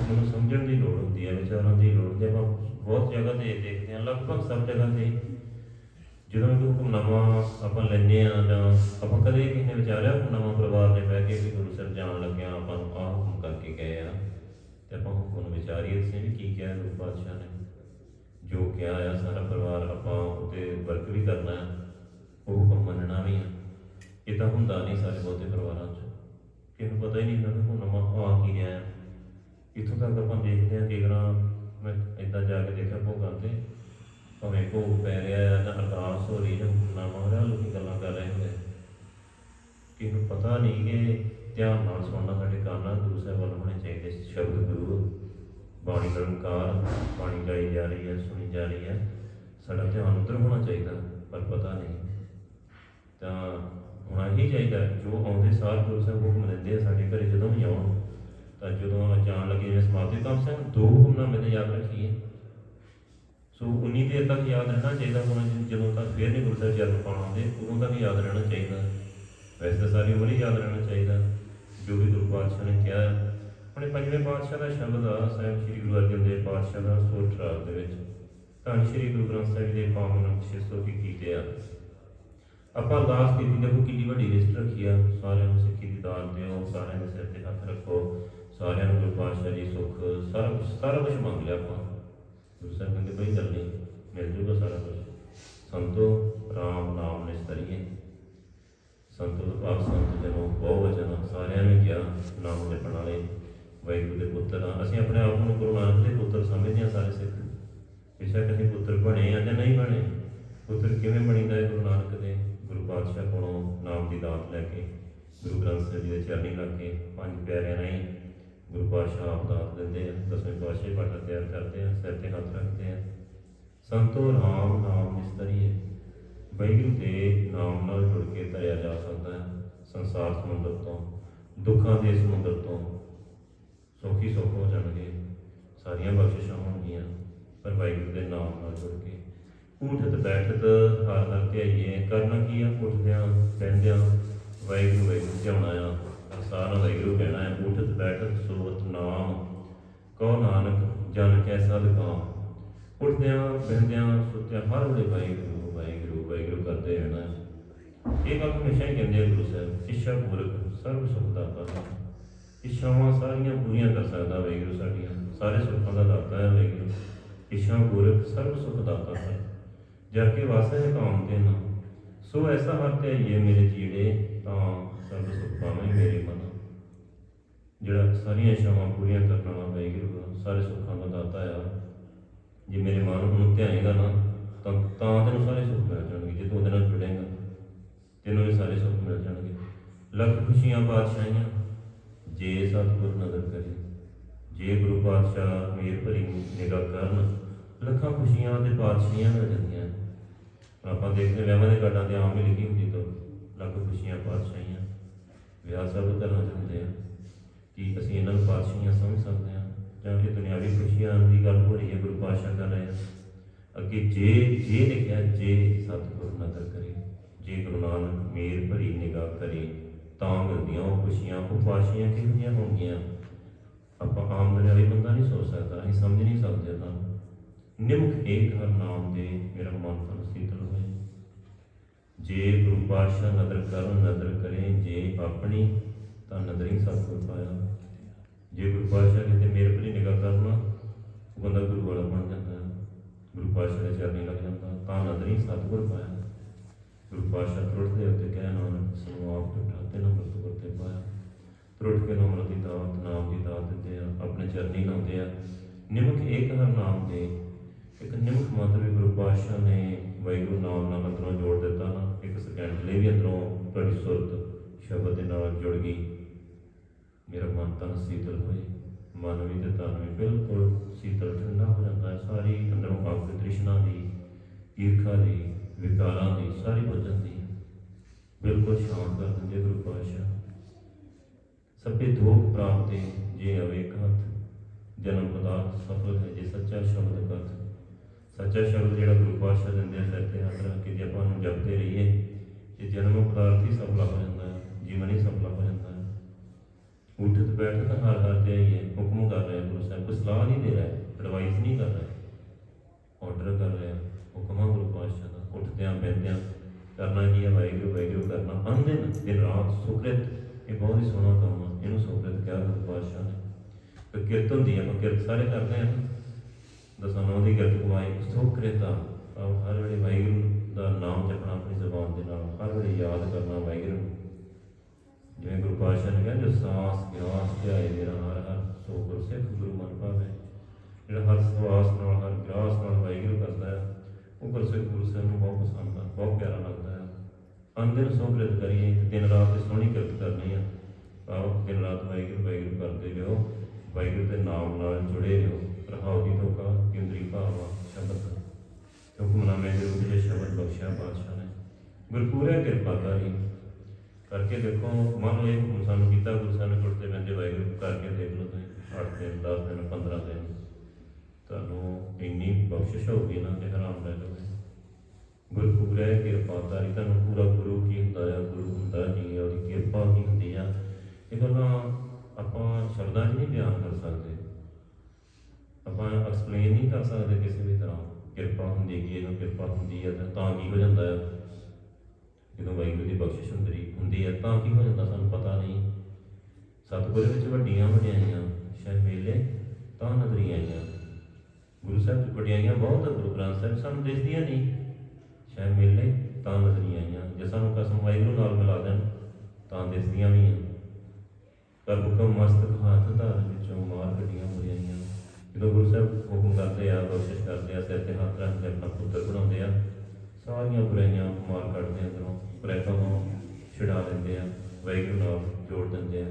ਉਹਨੂੰ ਸਮਝਣ ਦੀ ਲੋੜ ਹੁੰਦੀ ਹੈ ਵਿਚਾਰਨ ਦੀ ਲੋੜ ਹੁੰਦੀ ਹੈ ਆਪਾਂ ਬਹੁਤ ਜਗ੍ਹਾ ਤੇ ਦੇਖਦੇ ਹਾਂ, ਲਗਭਗ ਸਭ ਜਗ੍ਹਾ ਤੇ ਜਦੋਂ ਵੀ ਹੁਕਮਨਾਮਾ ਆਪਾਂ ਲੈਂਦੇ ਆ ਜਾਂ ਆਪਾਂ ਕਦੇ ਕਿਸੇ ਨੇ ਵਿਚਾਰਿਆ ਹੁਕਮਨਾਮਾ ਪਰਿਵਾਰ ਨੇ ਬਹਿ ਕੇ ਵੀ ਗੁਰੂ ਸਾਹਿਬ ਜਾਣ ਲੱਗਿਆ, ਆਪਾਂ ਨੂੰ ਆਹ ਹੁਕਮ ਕਰਕੇ ਗਏ ਆ, ਤੇ ਆਪਾਂ ਹੁਕਮ ਨੂੰ ਵਿਚਾਰੀਏ, ਤੁਸੀਂ ਵੀ ਕੀ ਕਿਹਾ ਗੁਰੂ ਪਾਤਸ਼ਾਹ ਨੇ। ਜੋ ਕਿਹਾ ਆ, ਸਾਰਾ ਪਰਿਵਾਰ ਆਪਾਂ ਉਹਤੇ ਵਰਕ ਵੀ ਕਰਨਾ ਹੈ ਉਹ ਹੁਕਮ ਮੰਨਣਾ ਵੀ ਆ। ਇਹ ਤਾਂ ਹੁੰਦਾ ਨਹੀਂ ਸਾਰੇ ਬਹੁਤੇ ਪਰਿਵਾਰਾਂ 'ਚ। ਕਿਸੇ ਨੂੰ ਪਤਾ ਹੀ ਨਹੀਂ ਹੁੰਦਾ ਕਿ ਨਵਾਂ ਆ ਕੀ ਰਿਹਾ ਹੈ ਇੱਥੋਂ ਤੱਕ ਆਪਾਂ ਦੇਖਦੇ ਹਾਂ ਕਿ ਅਗਰਾਂ ਮੈਂ ਇਦਾਂ ਜਾ ਕੇ ਦੇਖਿਆ ਭੋਗਾਂ ਤੇ, ਭਾਵੇਂ ਭੋਗ ਪੈ ਰਿਹਾ ਹੈ ਜਾਂ ਅਰਦਾਸ ਹੋ ਰਹੀ ਹੈ ਹੁਕਮਨਾਮਾ ਹੋ ਲੋਕੀ ਗੱਲਾਂ ਕਰ ਰਹੇ ਹੁੰਦੇ ਕਿਸੇ ਨੂੰ ਪਤਾ ਨਹੀਂ ਕਿ ਧਿਆਨ ਨਾਲ ਸੁਣਨਾ ਸਾਡੇ ਕੰਨਾਂ ਗੁਰੂ ਸਾਹਿਬ ਵੱਲ ਹੋਣੇ ਚਾਹੀਦੇ, ਸ਼ਬਦ ਗੁਰੂ। ਬਾਣੀ ਨਿਰੰਕਾਰ ਬਾਣੀ ਗਾਈ ਜਾ ਰਹੀ ਹੈ, ਸੁਣੀ ਜਾ ਰਹੀ ਹੈ। ਸਾਡਾ ਧਿਆਨ ਉੱਧਰ ਹੋਣਾ ਚਾਹੀਦਾ, ਪਰ ਪਤਾ ਨਹੀਂ। ਤਾਂ ਹੋਣਾ ਹੀ ਚਾਹੀਦਾ, ਜੋ ਆਉਂਦੇ ਸਾਰ ਗੁਰੂ ਸਾਹਿਬ ਹੁਕਮ ਦਿੰਦੇ ਆ ਸਾਡੇ ਘਰੇ ਜਦੋਂ ਵੀ ਆਉਣ, ਤਾਂ ਜਦੋਂ ਜਾਣ ਲੱਗੇ ਜਿਵੇਂ ਸਮਾਪਤੀ ਕੰਮ ਸਾਹਿਬ ਦੋ ਹੁਕਮਨਾਮੇ ਤੇ ਯਾਦ ਰੱਖੀਏ ਸੋ ਉਨੀ ਦੇਰ ਤੱਕ ਯਾਦ ਰਹਿਣਾ ਚਾਹੀਦਾ ਹੋਣਾ ਜਦੋਂ ਤੱਕ ਫੇਰ ਨਹੀਂ ਗੁਰੂ ਸਾਹਿਬ ਜਨਮ ਪਾਉਣ ਆਉਂਦੇ, ਉਦੋਂ ਤੱਕ ਯਾਦ ਰਹਿਣਾ ਚਾਹੀਦਾ। ਵੈਸੇ ਤਾਂ ਸਾਰੀ ਉਮਰ ਹੀ ਯਾਦ ਰਹਿਣਾ ਚਾਹੀਦਾ। ਜੋ ਵੀ ਗੁਰੂ ਪਾਤਸ਼ਾਹ ਨੇ ਕਿਹਾ ਆਪਣੇ ਪੰਜਵੇਂ ਪਾਤਸ਼ਾਹ ਦਾ ਸ਼ਬਦ ਆ, ਸਾਹਿਬ ਸ੍ਰੀ ਗੁਰੂ ਅਰਜਨ ਦੇਵ ਪਾਤਸ਼ਾਹ ਦਾ ਸੋਠ ਦੇ ਵਿੱਚ। ਧੰਨ ਸ੍ਰੀ ਗੁਰੂ ਗ੍ਰੰਥ ਸਾਹਿਬ ਦੇ ਪਾਵਨ 621 ਤੇ ਆ। ਆਪਾਂ ਅਰਦਾਸ ਕੀਤੀ, ਦੇਖੋ ਕਿੰਨੀ ਵੱਡੀ ਲਿਸਟ ਰੱਖੀ ਆ। ਸਾਰਿਆਂ ਨੂੰ ਸਿੱਖੀ ਦੀ ਦਾਤ ਦਿਓ, ਸਾਰਿਆਂ ਦੇ ਸਿਰ ਤੇ ਹੱਥ ਰੱਖੋ, ਸਾਰਿਆਂ ਨੂੰ ਗੁਰੂ ਪਾਤਸ਼ਾਹ ਜੀ ਸੁੱਖ, ਸਾਰਾ ਕੁਝ ਸਾਰਾ ਕੁਝ ਮੰਗ ਲਿਆ ਆਪਾਂ। ਗੁਰੂ ਸਾਹਿਬ ਕਹਿੰਦੇ, ਕੋਈ ਗੱਲ ਨਹੀਂ, ਮਿਲ ਜੂਗਾ ਸਾਰਾ ਕੁਝ ਸੰਤੋ, ਰਾਮ ਨਾਮ ਨਿਸਤਰੀਏ ਸੰਤੋ ਦਾ ਭਾਵ ਸੰਤ ਜਨੋ ਬਹੁ ਵਚਨ, ਸਾਰਿਆਂ ਨੇ ਕਿਹਾ, ਨਾਮ ਜਪਣ ਵਾਲੇ। ਵਾਹਿਗੁਰੂ ਦੇ ਪੁੱਤਰ ਆ ਅਸੀਂ ਆਪਣੇ ਆਪ ਨੂੰ ਗੁਰੂ ਨਾਨਕ ਦੇ ਪੁੱਤਰ ਸਮਝਦੇ ਹਾਂ ਸਾਰੇ ਸਿੱਖ। ਬੇਸ਼ੱਕ ਅਸੀਂ ਪੁੱਤਰ ਬਣੇ ਆ ਜਾਂ ਨਹੀਂ ਬਣੇ? ਪੁੱਤਰ ਕਿਵੇਂ ਬਣੀਦਾ ਹੈ ਗੁਰੂ ਨਾਨਕ ਦੇ? ਗੁਰੂ ਪਾਤਸ਼ਾਹ ਕੋਲੋਂ ਨਾਮ ਦੀ ਦਾਤ ਲੈ ਕੇ, ਗੁਰੂ ਗ੍ਰੰਥ ਸਾਹਿਬ ਜੀ ਦੇ ਚਰਨੀ ਲੱਗ ਕੇ ਪੰਜ ਪਿਆਰਿਆਂ ਨਾਲ ਗੁਰੂ ਪਾਤਸ਼ਾਹ ਆਪ ਦਾਤ ਦਿੰਦੇ ਆ। ਦਸਵੇਂ ਪਾਤਸ਼ਾਹ ਪਾਠ ਤਿਆਰ ਕਰਦੇ ਆ, ਸਿਰ ਤੇ ਹੱਥ ਰੱਖਦੇ ਆ। ਸੰਤੋ ਰਾਮ ਨਾਮ ਨਿਸਤਰੀਏ ਵਾਹਿਗੁਰੂ ਦੇ ਨਾਮ ਨਾਲ ਜੁੜ ਕੇ ਤਰਿਆ ਜਾ ਸਕਦਾ ਹੈ ਸੰਸਾਰ ਸਮੁੰਦਰ ਤੋਂ, ਦੁੱਖਾਂ ਦੇ ਸਮੁੰਦਰ ਤੋਂ ਸੌਖੀ ਸੁੱਖ ਹੋ ਜਾਣਗੇ ਸਾਰੀਆਂ ਬਖਸ਼ਿਸ਼ਾਂ ਹੋਣਗੀਆਂ, ਪਰ ਵਾਹਿਗੁਰੂ ਦੇ ਨਾਮ ਨਾਲ ਜੁੜ ਕੇ। ਉਠਤ ਬੈਠਤ ਹਰ ਹਰ ਧਿਆਈਏ ਕਰਨਾ ਕੀ ਆ? ਉੱਠਦਿਆਂ, ਬਹਿੰਦਿਆਂ ਵਾਹਿਗੁਰੂ ਵਾਹਿਗੁਰੂ ਧਿਆਉਣਾ ਆ। ਸਾਰਾ ਵਾਹਿਗੁਰੂ ਕਹਿਣਾ ਹੈ ਉਠਤ ਬੈਠਤ ਸੋਤ ਨਾਮ ਕਹੋ ਨਾਨਕ ਜਨ ਕੈ ਸਦ ਕਾਮ। ਉੱਠਦਿਆਂ, ਬਹਿੰਦਿਆਂ ਸੁੱਤਿਆਂ ਹਰ ਵੇਲੇ ਵਾਹਿਗੁਰੂ ਵਾਹਿਗੁਰੂ ਵਾਹਿਗੁਰੂ ਕਰਦੇ ਰਹਿਣਾ। ਇਹ ਗੱਲ ਹਮੇਸ਼ਾ ਹੀ ਕਹਿੰਦੇ ਆ ਗੁਰੂ ਸਾਹਿਬ ਇੱਛਾ ਪੂਰਕ ਸਰਬ ਸੁਖ ਦਾਤਾ ਇੱਛਾਵਾਂ ਸਾਰੀਆਂ ਪੂਰੀਆਂ ਕਰ ਸਕਦਾ ਵਾਹਿਗੁਰੂ ਸਾਡੀਆਂ। ਸਾਰੇ ਸੁੱਖਾਂ ਦਾ ਦਾਤਾ ਹੈ ਵਾਹਿਗੁਰੂ ਇੱਛਾ ਪੂਰਕ ਸਰਬ ਸੁਖ ਦਾਤਾ ਹੈ। ਜਾ ਕੇ ਵਾਸਾ ਹੈ ਕਾਮ ਦੇ ਨਾ ਸੋ ਐਸਾ ਹਰ ਤੇ ਇਹ ਮੇਰੇ ਜੀੜੇ ਤਾਂ ਸਰਬ ਸੁਖ ਪਾਵੇਂ ਮੇਰੇ ਮਨ। ਜਿਹੜਾ ਸਾਰੀਆਂ ਇੱਛਾਵਾਂ ਪੂਰੀਆਂ ਕਰਨ ਵਾਲਾ ਵਾਹਿਗੁਰੂ ਸਾਰੇ ਸੁੱਖਾਂ ਦਾ ਦਾਤਾ ਆ। ਜੇ ਮੇਰੇ ਮਨ ਨੂੰ ਧਿਆਏਗਾ ਨਾ, ਤਾਂ ਤਾਂ ਤੈਨੂੰ ਸਾਰੇ ਸੁੱਖ ਮਿਲ ਜਾਣਗੇ। ਜੇ ਤੂੰ ਉਹਦੇ ਨਾਲ ਜੁੜੇਗਾ, ਤੈਨੂੰ ਇਹ ਸਾਰੇ ਸੁੱਖ ਮਿਲ ਜਾਣਗੇ। ਲੱਖ ਖੁਸ਼ੀਆਂ ਬਾਦਸ਼ਾਹੀਆਂ ਜੇ ਸਤਿਗੁਰ ਨਜ਼ਰ ਕਰੇ, ਜੇ ਗੁਰੂ ਪਾਤਸ਼ਾਹ ਮੇਰ ਭਰੀ ਨਿਗਾਹ ਕਰਨ, ਲੱਖਾਂ ਖੁਸ਼ੀਆਂ ਤੇ ਪਾਤਸ਼ਾਹੀਆਂ ਮਿਲ ਜਾਂਦੀਆਂ। ਆਪਾਂ ਦੇਖਦੇ ਹਾਂ ਵਿਆਹਾਂ ਦੇ ਕਾਰਡਾਂ ਤੇ ਆਮ ਹੀ ਲਿਖੀ ਹੁੰਦੀ ਤੋਂ ਲੱਖ ਖੁਸ਼ੀਆਂ ਪਾਤਸ਼ਾਹੀਆਂ ਵਿਆਹ ਸਭ ਘਰਾਂ 'ਚ ਹੁੰਦੇ ਆ। ਕਿ ਅਸੀਂ ਇਹਨਾਂ ਨੂੰ ਪਾਤਸ਼ਾਹੀਆਂ ਸਮਝ ਸਕਦੇ ਹਾਂ? ਜਾਂ ਕਿ ਦੁਨਿਆਵੀ ਖੁਸ਼ੀਆਂ ਦੀ ਗੱਲ ਹੋ ਰਹੀ ਹੈ ਗੁਰੂ ਪਾਤਸ਼ਾਹ ਕਰ ਰਹੇ ਆ ਅੱਗੇ ਜੇ ਜੇ ਲਿਖਿਆ, ਜੇ ਸਤਿਗੁਰ ਨਦਰ ਕਰੇ, ਜੇ ਗੁਰੂ ਨਾਨਕ ਮੇਰ ਭਰੀ ਨਿਗਾਹ ਕਰੇ ਤਾਂ ਮਿਲਦੀਆਂ, ਉਹ ਖੁਸ਼ੀਆਂ, ਉਹ ਪਾਤਸ਼ਾਹੀਆਂ ਕਿਹੋ ਜਿਹੀਆਂ ਹੋਣਗੀਆਂ? ਆਪਾਂ ਆਮ ਦੁਨਿਆਵੀ ਬੰਦਾ ਨਹੀਂ ਸੋਚ ਸਕਦਾ, ਅਸੀਂ ਸਮਝ ਨਹੀਂ ਸਕਦੇ ਤਾਂ ਨਿਮਕ ਏਕ ਹਰ ਨਾਮ ਦੇ ਮੇਰਾ ਮਨ ਤਨ ਹੋਏ ਜੇ ਗੁਰੂ ਪਾਤਸ਼ਾਹ ਨਦਰ ਕਰਨ ਨਦਰ ਕਰੇ, ਜੇ ਆਪਣੀ, ਤਾਂ ਨਦਰੀ ਸਤਿਗੁਰ ਪਾਇਆ। ਜੇ ਗੁਰੂ ਪਾਤਸ਼ਾਹ ਕਿਤੇ ਮੇਰੇ ਭਰੀ ਨਿਗਾਹ ਕਰਨਾ ਉਹ ਬੰਦਾ ਗੁਰੂ ਵਾਲਾ ਬਣ ਜਾਂਦਾ। ਗੁਰੂ ਪਾਤਸ਼ਾਹ ਦੇ ਚਰਨੀ ਲੱਗ ਜਾਂਦਾ, ਤਾਂ ਨਦਰੀ ਸਤਿਗੁਰ ਪਾਇਆ। ਗੁਰੂ ਪਾਤਸ਼ਾਹ ਤਰੁੱਟ ਦੇ ਉੱਤੇ ਕਹਿ ਨਾਨਕ ਸਨਵਾਪ ਟੁੱਟਾ ਤੇ ਨੰਬਰ ਤੋਂ ਵਰਤੇ ਪਾਇਆ। ਤਰੁੱਟ ਕੇ ਨੰਬਰ ਦੀ ਦਾਤ, ਨਾਮ ਦੀ ਦਾਤ ਦਿੰਦੇ ਆ, ਆਪਣੇ ਚਰਨੀ ਲਾਉਂਦੇ ਆ। ਨਿਮਕ ਏਕ ਹਰ ਨਾਮ ਦੇ, ਇੱਕ ਨਿਮਕ ਮਤਲਬ ਗੁਰੂ ਪਾਤਸ਼ਾਹ ਨੇ ਵਾਹਿਗੁਰੂ ਨਾਮ ਨਾਲ ਅੰਦਰੋਂ ਜੋੜ ਦਿੱਤਾ ਨਾ, ਇੱਕ ਸਕਿੰਟ ਲਈ ਵੀ ਅੰਦਰੋਂ ਤੁਹਾਡੀ ਸੁਰਤ ਸ਼ਬਦ ਦੇ ਨਾਲ ਜੁੜ ਗਈ। ਮੇਰਾ ਮਨ ਤਨ ਸੀਤਲ ਹੋਏ, ਮਨ ਵੀ ਤੇ ਤਨ ਵੀ ਬਿਲਕੁਲ ਸੀਤਲ ਠੰਡਾ ਹੋ ਜਾਂਦਾ ਹੈ। ਸਾਰੀ ਅੰਦਰੋਂ ਅੱਗ ਤ੍ਰਿਸ਼ਨਾ ਦੀ, ਈਰਖਾ ਦੀ, ਵਿਕਾਰਾਂ ਦੀ, ਸਾਰੀ ਬੁੱਝ ਜਾਂਦੀ ਬਿਲਕੁਲ ਸ਼ਾਂਤ ਕਰ ਦਿੰਦੇ ਗੁਰੂ ਪਾਤਸ਼ਾਹ। ਸਭੇ ਦੋਖ ਪ੍ਰਾਪਤੇ ਜੇ ਅਵੇਕ ਹੱਥ, ਜਨਮ ਪਦਾਰਥ ਸਫਲ ਹੈ ਜੇ ਸੱਚਾ ਸ਼ਬਦ ਕਥ ਸੱਚਾ ਸ਼ਬਦ ਜਿਹੜਾ ਗੁਰੂ ਪਾਤਸ਼ਾਹ ਦਿੰਦੇ ਆ, ਸਿਰ ਤੇ ਹੱਥ ਰੱਖ ਕੇ ਜੇ ਆਪਾਂ ਨੂੰ ਜਪਦੇ ਰਹੀਏ ਇਹ ਜਨਮ ਪਦਾਰਥ ਹੀ ਸਫਲਾ ਹੋ ਜਾਂਦਾ ਹੈ ਜੀਵਨ ਹੀ ਸਫਲਾ ਹੋ ਜਾਂਦਾ। ਹੈ ਉੱਠਤ ਬੈਠ ਤਾਂ ਹਰ ਹਰ ਤੇ ਆਈਏ, ਹੁਕਮ ਕਰ ਰਿਹਾ ਗੁਰੂ ਸਾਹਿਬ, ਕੋਈ ਸਲਾਹ ਨਹੀਂ ਦੇ ਰਿਹਾ ਐਡਵਾਈਸ ਨਹੀਂ ਕਰ ਰਿਹਾ। ਆਰਡਰ ਕਰ ਰਿਹਾ, ਹੁਕਮ ਆ ਗੁਰੂ ਪਾਤਸ਼ਾਹ ਦਾ, ਉੱਠਦਿਆਂ ਬੈਠਦਿਆਂ ਕਰਨਾ ਕੀ ਹੈ? ਵਾਹਿਗੁਰੂ ਵਾਹਿਗੁਰੂ ਕਰਨਾ। ਅੰਦਿਨ ਦਿਨ ਰਾਤ ਸੁਖਰਿਤ ਇਹ ਬਹੁਤ ਹੀ ਸੋਹਣਾ ਕੰਮ ਆ। ਇਹਨੂੰ ਸੁਖਰਿਤ ਕਿਹਾ ਗੁਰੂ ਪਾਤਸ਼ਾਹ ਨੇ। ਤੇ ਕਿਰਤ ਹੁੰਦੀ ਹੈ ਕਿਰਤ ਸਾਰੇ ਕਰਦੇ ਆ ਦਸਾਂ ਦੀ ਕਿਰਤ ਕਮਾਈ ਸੁਖਰਿਤਾ ਹਰ ਵੇਲੇ ਵਾਹਿਗੁਰੂ ਦਾ ਨਾਮ ਜਪਣਾ ਆਪਣੀ ਜ਼ੁਬਾਨ ਦੇ ਨਾਲ। ਹਰ ਵੇਲੇ ਯਾਦ ਕਰਨਾ ਵਾਹਿਗੁਰੂ ਨੂੰ। ਜਿਵੇਂ ਗੁਰੂ ਪਾਤਸ਼ਾਹ ਨੇ ਕਿਹਾ, ਜੋ ਸਾਸ ਗਿਆਸ ਧਿਆਏ ਮੇਰਾ, ਹਰ ਹਰ, ਸੋ ਗੁਰ ਸਿੱਖ ਗੁਰੂ ਮਨ ਭਾਵੇ। ਜਿਹੜਾ ਹਰ ਸਵਾਸ ਨਾਲ, ਹਰ ਗਿਆਸ ਨਾਲ ਵਾਹਿਗੁਰੂ ਕਰਦਾ ਹੈ। ਉਹ ਗੁਰ ਗੁਰੂ ਸਾਹਿਬ ਨੂੰ ਬਹੁਤ ਪਸੰਦ ਆ, ਬਹੁਤ ਪਿਆਰਾ ਲੱਗਦਾ ਹੈ ਅੰਦਰ ਸੋਹਰਿਤ ਕਰੀਏ ਦਿਨ ਰਾਤ ਦੀ ਸੋਹਣੀ ਕਿਰਤ ਕਰਨੀ ਆ। ਆਓ ਦਿਨ ਰਾਤ ਵਾਹਿਗੁਰੂ ਵਾਹਿਗੁਰੂ ਕਰਦੇ ਰਹੋ। ਵਾਹਿਗੁਰੂ ਦੇ ਨਾਮ ਨਾਲ ਜੁੜੇ ਰਹੋ। ਰਹਾਉ ਦੀ ਧੋਕਾ ਕੇਂਦਰੀ ਭਾਵਾ ਸ਼ਬਦ ਹੁਕਮਨਾਮੇ ਦੇ ਰੂਪ ਸ਼ਬਦ ਬਖਸ਼ਿਆ, ਪਾਤਸ਼ਾਹ ਨੇ। ਗੁਰਪੂਰੇ ਕਿਰਪਾ ਕਰੀ। ਕਰਕੇ ਦੇਖੋ, ਮੰਨ ਲਓ ਇਹ ਹੁਕਮ ਸਾਨੂੰ ਕੀਤਾ, ਗੁਰੂ ਸਾਹਿਬ ਨੇ ਟੁੱਟਦੇ ਬੰਦੇ ਵਾਹਿਗੁਰੂ ਕਰਕੇ ਦੇਖ ਲਓ ਤੁਸੀਂ 8 ਦਿਨ 10 ਦਿਨ 15 ਦਿਨ। ਇੰਨੀ ਬਖਸ਼ਿਸ਼ ਹੋ ਗਈ ਨਾ ਕਿ ਹਰਾਮ ਲੈ ਗੁਰੂ ਗੁਰਪੂਰੇ ਕਿਰਪਾ ਤਾਰੀ ਤੁਹਾਨੂੰ ਪੂਰਾ ਗੁਰੂ ਕੀ ਹੁੰਦਾ ਆ, ਗੁਰੂ ਹੁੰਦਾ ਜੀ ਉਹਦੀ ਕਿਰਪਾ ਕੀ ਹੁੰਦੀ ਆ। ਇਹ ਗੱਲਾਂ ਆਪਾਂ ਸ਼ਬਦਾਂ 'ਚ ਨਹੀਂ ਬਿਆਨ ਕਰ ਸਕਦੇ। ਆਪਾਂ ਐਕਸਪਲੇਨ ਨਹੀਂ ਕਰ ਸਕਦੇ ਕਿਸੇ ਵੀ ਤਰ੍ਹਾਂ ਕਿਰਪਾ ਹੁੰਦੀ ਹੈ ਇਹਨੂੰ ਕਿਰਪਾ ਹੁੰਦੀ ਹੈ ਤਾਂ ਤਾਂ ਕੀ ਹੋ ਜਾਂਦਾ ਹੈ ਜਦੋਂ ਵਾਹਿਗੁਰੂ ਦੀ ਬਖਸ਼ਿਸ਼ ਹੁੰਦੀ ਹੁੰਦੀ ਹੈ ਤਾਂ ਕੀ ਹੋ ਜਾਂਦਾ ਸਾਨੂੰ ਪਤਾ ਨਹੀਂ। ਸਤਿਗੁਰ ਵਿੱਚ ਵੱਡੀਆਂ ਵਡਿਆਈਆਂ ਸ਼ਾਇਦ ਮੇਲੇ ਤਾਂ ਨਜ਼ਰੀਆਂ ਆਈਆਂ। ਗੁਰੂ ਸਾਹਿਬ ਦੀ ਵਡਿਆਈਆਂ ਬਹੁਤ ਗੁਰੂ ਗ੍ਰੰਥ ਸਾਹਿਬ ਸਾਨੂੰ ਦਿਸਦੀਆਂ ਨਹੀਂ। ਸ਼ਾਇਦ ਮੇਲੇ ਤਾਂ ਨਜ਼ਰੀਆਂ ਆਈਆਂ, ਜੇ ਸਾਨੂੰ ਕਸਮ ਵਾਹਿਗੁਰੂ ਨਾਲ ਮਿਲਾ ਦੇਣ, ਤਾਂ ਦਿਸਦੀਆਂ ਵੀ ਆ ਕਰ ਹੁਕਮ ਮਸਤਕ ਹੱਥ ਧਾਰ ਵਿੱਚੋਂ ਮਾਰ ਗੱਡੀਆਂ ਵਡਿਆਈਆਂ ਜਦੋਂ ਗੁਰੂ ਸਾਹਿਬ ਹੁਕਮ ਕਰਦੇ ਆ, ਕੋਸ਼ਿਸ਼ ਕਰਦੇ ਆ, ਸਿਰ ਤੇ ਹੱਥ ਰੱਖ ਕੇ ਆਪਣਾ ਪੁੱਤਰ ਬਣਾਉਂਦੇ ਆ, ਸਾਰੀਆਂ ਬੁਰਾਈਆਂ ਮਾਰ ਕੱਢਦੇ ਆ ਅੰਦਰੋਂ, ਬੁਰਾਈਆਂ ਨੂੰ ਛੁਡਾ ਦਿੰਦੇ ਆ, ਵਾਹਿਗੁਰੂ ਨਾਲ ਜੋੜ ਦਿੰਦੇ ਆ।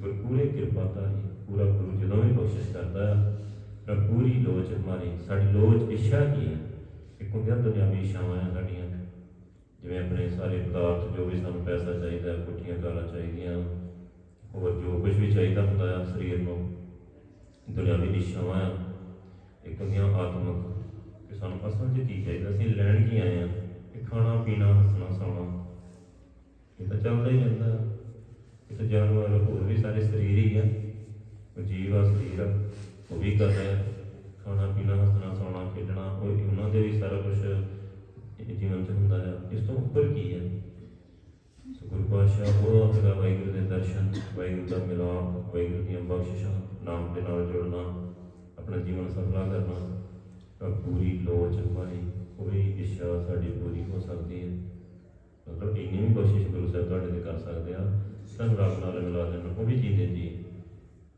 ਗੁਰੂ ਪੂਰੇ ਕਿਰਪਾ ਧਾਰੀ ਪੂਰਾ ਗੁਰੂ ਜਦੋਂ ਵੀ ਕੋਸ਼ਿਸ਼ ਕਰਦਾ ਹੈ ਤਾਂ ਪੂਰੀ ਲੋਚ ਹਮਾਰੀ, ਸਾਡੀ ਲੋਚ ਇੱਛਾ ਕੀ ਹੈ? ਇੱਕ ਹੁੰਦੀਆਂ ਦੁਨਿਆਵੀ ਇੱਛਾਵਾਂ ਆ ਸਾਡੀਆਂ। ਜਿਵੇਂ ਆਪਣੇ ਸਾਰੇ ਪਦਾਰਥ ਜੋ ਵੀ ਸਾਨੂੰ ਪੈਸਾ ਚਾਹੀਦਾ, ਕੁੱਠੀਆਂ ਗਾਲਾਂ ਚਾਹੀਦੀਆਂ, ਹੋਰ ਜੋ ਕੁਝ ਵੀ ਚਾਹੀਦਾ ਹੁੰਦਾ ਆ ਸਰੀਰ ਨੂੰ ਦੁਨਿਆਵੀ ਇੱਛਾਵਾਂ ਆ। ਇੱਕ ਹੁੰਦੀਆਂ ਆਤਮਿਕ, ਕਿ ਸਾਨੂੰ ਅਸਲ 'ਚ ਕੀ ਚਾਹੀਦਾ, ਅਸੀਂ ਲੈਣ ਕੀ ਆਏ ਆ? ਇਹ ਖਾਣਾ, ਪੀਣਾ, ਹੱਸਣਾ, ਸੌਣਾ। ਇਹ ਤਾਂ ਚੱਲਦਾ ਹੀ ਰਹਿੰਦਾ। ਇਹ ਤਾਂ ਜਾਨਵਰ ਹੋਰ ਵੀ ਸਾਰੇ ਸਰੀਰ ਹੀ ਆ। ਉਹ ਜੀਵ ਆ, ਸਰੀਰ ਆ। ਉਹ ਵੀ ਕਰਦਾ ਹੈ। ਖਾਣਾ ਪੀਣਾ, ਹੱਸਣਾ, ਸੌਣਾ, ਖੇਡਣਾ, ਉਹ ਉਹਨਾਂ ਦੇ ਵੀ ਸਾਰਾ ਕੁਝ ਜੀਵਨ 'ਚ ਹੁੰਦਾ ਆ ਇਸ ਤੋਂ ਉੱਪਰ ਕੀ ਹੈ? ਸੋ ਗੁਰੂ ਪਾਤਸ਼ਾਹ, ਉਹ ਹੈਗਾ ਵਾਹਿਗੁਰੂ ਦੇ ਦਰਸ਼ਨ, ਵਾਹਿਗੁਰੂ ਦਾ ਮਿਲਾਪ, ਵਾਹਿਗੁਰੂ ਦੀਆਂ ਬਖਸ਼ਿਸ਼ਾਂ, ਨਾਮ ਦੇ ਨਾਲ ਜੁੜਨਾ, ਆਪਣਾ ਜੀਵਨ ਸਫਲਾ ਕਰਨਾ ਪੂਰੀ ਲੋਚ ਹਮਾਰੀ ਪੂਰੀ ਇੱਛਾ ਸਾਡੀ ਪੂਰੀ ਹੋ ਸਕਦੀ ਹੈ। ਮਤਲਬ ਇੰਨੀ ਵੀ ਕੋਸ਼ਿਸ਼ ਗੁਰੂ ਸਾਹਿਬ ਤੁਹਾਡੇ ਤੇ ਕਰ ਸਕਦੇ ਆ। ਸਾਨੂੰ ਰੱਬ ਨਾਲ ਮਿਲਾ ਦੇਣ। ਉਹ ਵੀ ਜੀਂਦੇ ਜੀ।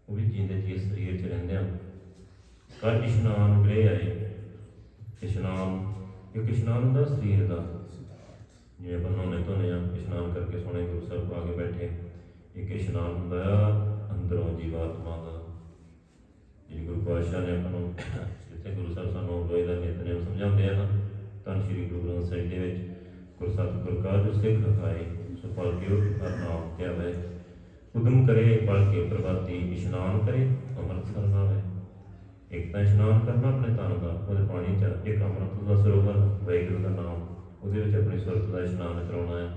ਉਹ ਵੀ ਜੀਂਦੇ ਜੀ ਸਰੀਰ 'ਚ ਰਹਿੰਦੇ ਆ। ਕਰ ਇਸ਼ਨਾਨ ਗ੍ਰਹਿ ਆਏ? ਇਸ਼ਨਾਨ ਇੱਕ ਇਸ਼ਨਾਨ ਹੁੰਦਾ ਸਰੀਰ ਦਾ। ਜਿਵੇਂ ਆਪਾਂ ਨਹਾਉਣੇ ਧੋਨੇ ਆ ਇਸ਼ਨਾਨ ਕਰਕੇ ਸੋਹਣੇ ਗੁਰੂ ਸਾਹਿਬ ਕੋਲ ਆ ਕੇ ਬੈਠੇ ਇੱਕ ਇਸ਼ਨਾਨ ਹੁੰਦਾ ਆ ਅੰਦਰੋਂ ਜੀਵਾਤਮਾ ਦਾ। ਜਿਹੜੀ ਗੁਰੂ ਪਾਤਸ਼ਾਹ ਨੇ ਆਪਾਂ ਨੂੰ ਜਿੱਥੇ ਗੁਰੂ ਸਾਹਿਬ ਸਾਨੂੰ ਲੋਏ ਦਾ ਨਿਤਨੇਮ ਸਮਝਾਉਂਦੇ ਆ ਨਾ, ਧੰਨ ਸ਼੍ਰੀ ਗੁਰੂ ਗ੍ਰੰਥ ਸਾਹਿਬ ਦੇ ਵਿੱਚ ਗੁਰ ਸਤਿਗੁਰ ਕਾ ਜੋ ਸਿੱਖ ਰਖਾਏ। ਸੋ ਪਲ ਕੇ ਉੱਠ ਕਰ ਨਾਮ ਤੇ ਆਵੇ। ਉਦਮ ਕਰੇ, ਪਲ ਕੇ ਪ੍ਰਭਾਤੀ ਇਸ਼ਨਾਨ ਕਰੇ, ਅੰਮ੍ਰਿਤ ਸਰਨ ਆਵੇ। ਇੱਕ ਤਾਂ ਇਸ਼ਨਾਨ ਕਰਨਾ ਆਪਣੇ ਤਨ ਦਾ, ਉਹਦੇ ਪਾਣੀ ਚ ਇੱਕ ਅੰਮ੍ਰਿਤ ਦਾ ਸਰੋਵਰ, ਵਾਹਿਗੁਰੂ ਦਾ ਨਾਮ, ਉਹਦੇ ਵਿੱਚ ਆਪਣੀ ਸੁਰਤ ਦਾ ਇਸ਼ਨਾਨ ਕਰਾਉਣਾ ਹੈ।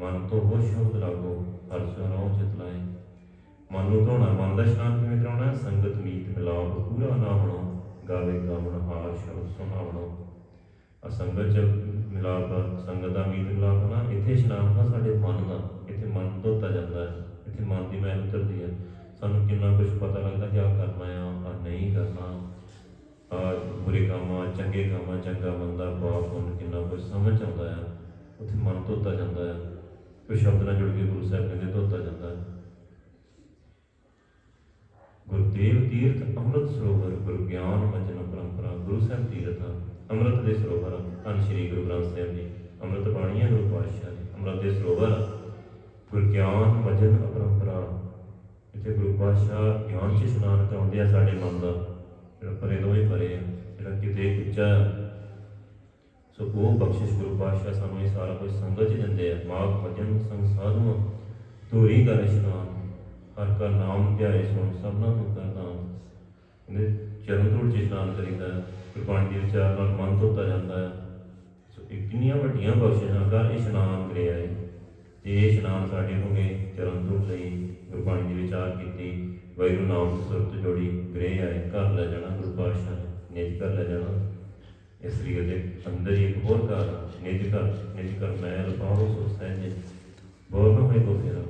ਮਨ ਤੋਂ ਉਹ ਸ਼ਬਦ ਲਾਗੋ, ਹਰ ਸੁਣਾਓ ਚਿਤ ਲਾਏ। ਮਨ ਨੂੰ ਧੋਣਾ, ਮਨ ਦਾ ਇਸ਼ਨਾਨ ਕਿਵੇਂ ਕਰਾਉਣਾ ਸੰਗਤ, ਮੀਤ, ਮਿਲਾਪ, ਪੂਰਾ ਨਾ ਹੋਣਾ, ਗਾਵੇ, ਗਾਵਣ, ਹਾਰ, ਸ਼ਬਦ ਸੁਣਾਵਣੋ ਆ ਸੰਗਤ ਚ ਮਿਲਾਪ, ਸੰਗਤ ਦਾ ਮੀਤ, ਮਿਲਾਪ ਨਾ ਇੱਥੇ ਇਸ਼ਨਾਨ ਹੁੰਦਾ ਸਾਡੇ ਮਨ ਦਾ, ਇੱਥੇ ਮਨ ਧੋਤਾ ਜਾਂਦਾ ਹੈ, ਇੱਥੇ ਮਨ ਦੀ ਮੈਲ ਉਤਰਦੀ ਹੈ। ਸਾਨੂੰ ਕਿੰਨਾ ਕੁਝ ਪਤਾ ਲੱਗਦਾ ਕਿ ਆ ਕਰਨਾ ਆ ਆ ਨਹੀਂ ਕਰਨਾ। ਆ ਬੁਰੇ ਕੰਮ ਆ, ਚੰਗੇ ਕੰਮ ਆ, ਚੰਗਾ ਬੰਦਾ ਪਾਪ ਹੁਣ ਕਿੰਨਾ ਕੁਝ ਸਮਝ ਆਉਂਦਾ ਆ। ਉੱਥੇ ਮਨ ਧੋਤਾ ਜਾਂਦਾ ਆ। ਕੋਈ ਸ਼ਬਦ ਨਾਲ ਜੁੜ ਕੇ ਗੁਰੂ ਸਾਹਿਬ ਕਹਿੰਦੇ, ਧੋਤਾ ਜਾਂਦਾ ਹੈ ਗੁਰਦੇਵ ਤੀਰਥ ਅੰਮ੍ਰਿਤ ਸਰੋਵਰ, ਗੁਰੂ ਗਿਆਨ ਵਚਨ ਪਰੰਪਰਾ, ਗੁਰੂ ਸਾਹਿਬ ਤੀਰਥ ਅੰਮ੍ਰਿਤ ਦੇ ਸਰੋਵਰ, ਧੰਨ ਸ਼੍ਰੀ ਗੁਰੂ ਗ੍ਰੰਥ ਸਾਹਿਬ ਜੀ ਅੰਮ੍ਰਿਤ ਬਾਣੀ ਹੈ ਗੁਰੂ ਪਾਤਸ਼ਾਹ ਜੀ, ਅੰਮ੍ਰਿਤ ਦੇ ਸਰੋਵਰ, ਗੁਰ ਗਿਆਨ ਵਚਨ ਪਰੰਪਰਾ ਇੱਥੇ ਗੁਰੂ ਪਾਤਸ਼ਾਹ ਗਿਆਨ ਚ ਇਸ਼ਨਾਨ ਕਰਾਉਂਦੇ ਆ ਸਾਡੇ ਮਨ ਦਾ। ਜਿਹੜਾ ਪਰੇ ਦੋਵੇਂ ਪਰੇ ਆ, ਜਿਹੜਾ ਕਿਤੇ ਉੱਚਾ ਸੋ ਉਹ ਬਖਸ਼ਿਸ਼ ਗੁਰੂ ਪਾਤਸ਼ਾਹ ਸਾਨੂੰ ਇਹ ਸਾਰਾ ਕੁਝ ਸੰਗਤ ਚ ਦਿੰਦੇ ਆ। ਮਾਗ ਭਜਨ, ਸੰਗ ਧੂਰੀ ਕਰ ਇਸ਼ਨਾਨ, ਹਰ ਕਾ ਨਾਮ ਧਿਆਏ ਸੁਣ, ਸਭਨਾ ਨੂੰ ਕਰਦਾ ਇਹਦੇ ਚਰਨ ਧੂੜ ਚ ਇਸ਼ਨਾਨ ਕਰੀਦਾ ਹੈ। ਗੁਰਬਾਣੀ ਦੇ ਵਿਚਾਰ ਨਾਲ ਮਨ ਧੋਤਾ ਜਾਂਦਾ ਹੈ ਸੋ ਇਹ ਕਿੰਨੀਆਂ ਵੱਡੀਆਂ ਬਖਸ਼ਿਸ਼ਾਂ ਕਰ ਇਸ਼ਨਾਨ ਕਰਿਆ ਹੈ ਤੇ ਇਹ ਇਸ਼ਨਾਨ ਸਾਡੇ ਹੋ ਗਏ ਚਰਨ ਧੂੜ ਲਈ। ਗੁਰਬਾਣੀ ਦੇ ਵਿਚਾਰ ਕੀਤੀ ਵਾਹਿਗੁਰੂ ਨਾਮ ਦੀ ਸੁਰਤ ਜੋੜੀ ਗ੍ਰਹਿ ਆਏ ਘਰ ਲੈ ਜਾਣਾ ਗੁਰੂ ਪਾਤਸ਼ਾਹ ਨੇ ਨਿਜ ਘਰ ਲੈ ਜਾਣਾ। ਇਸ ਲਈ ਦੇ ਅੰਦਰ ਹੀ ਇੱਕ ਹੋਰ ਘਰ ਆ, ਨਿਜ ਘਰ ਨਿਜ ਘਰ ਮੈਂ ਲਪਾਉ ਸੋ ਸਹਿਜ ਬੋਲ ਹੋਏ ਕੋ ਫੇਰਾ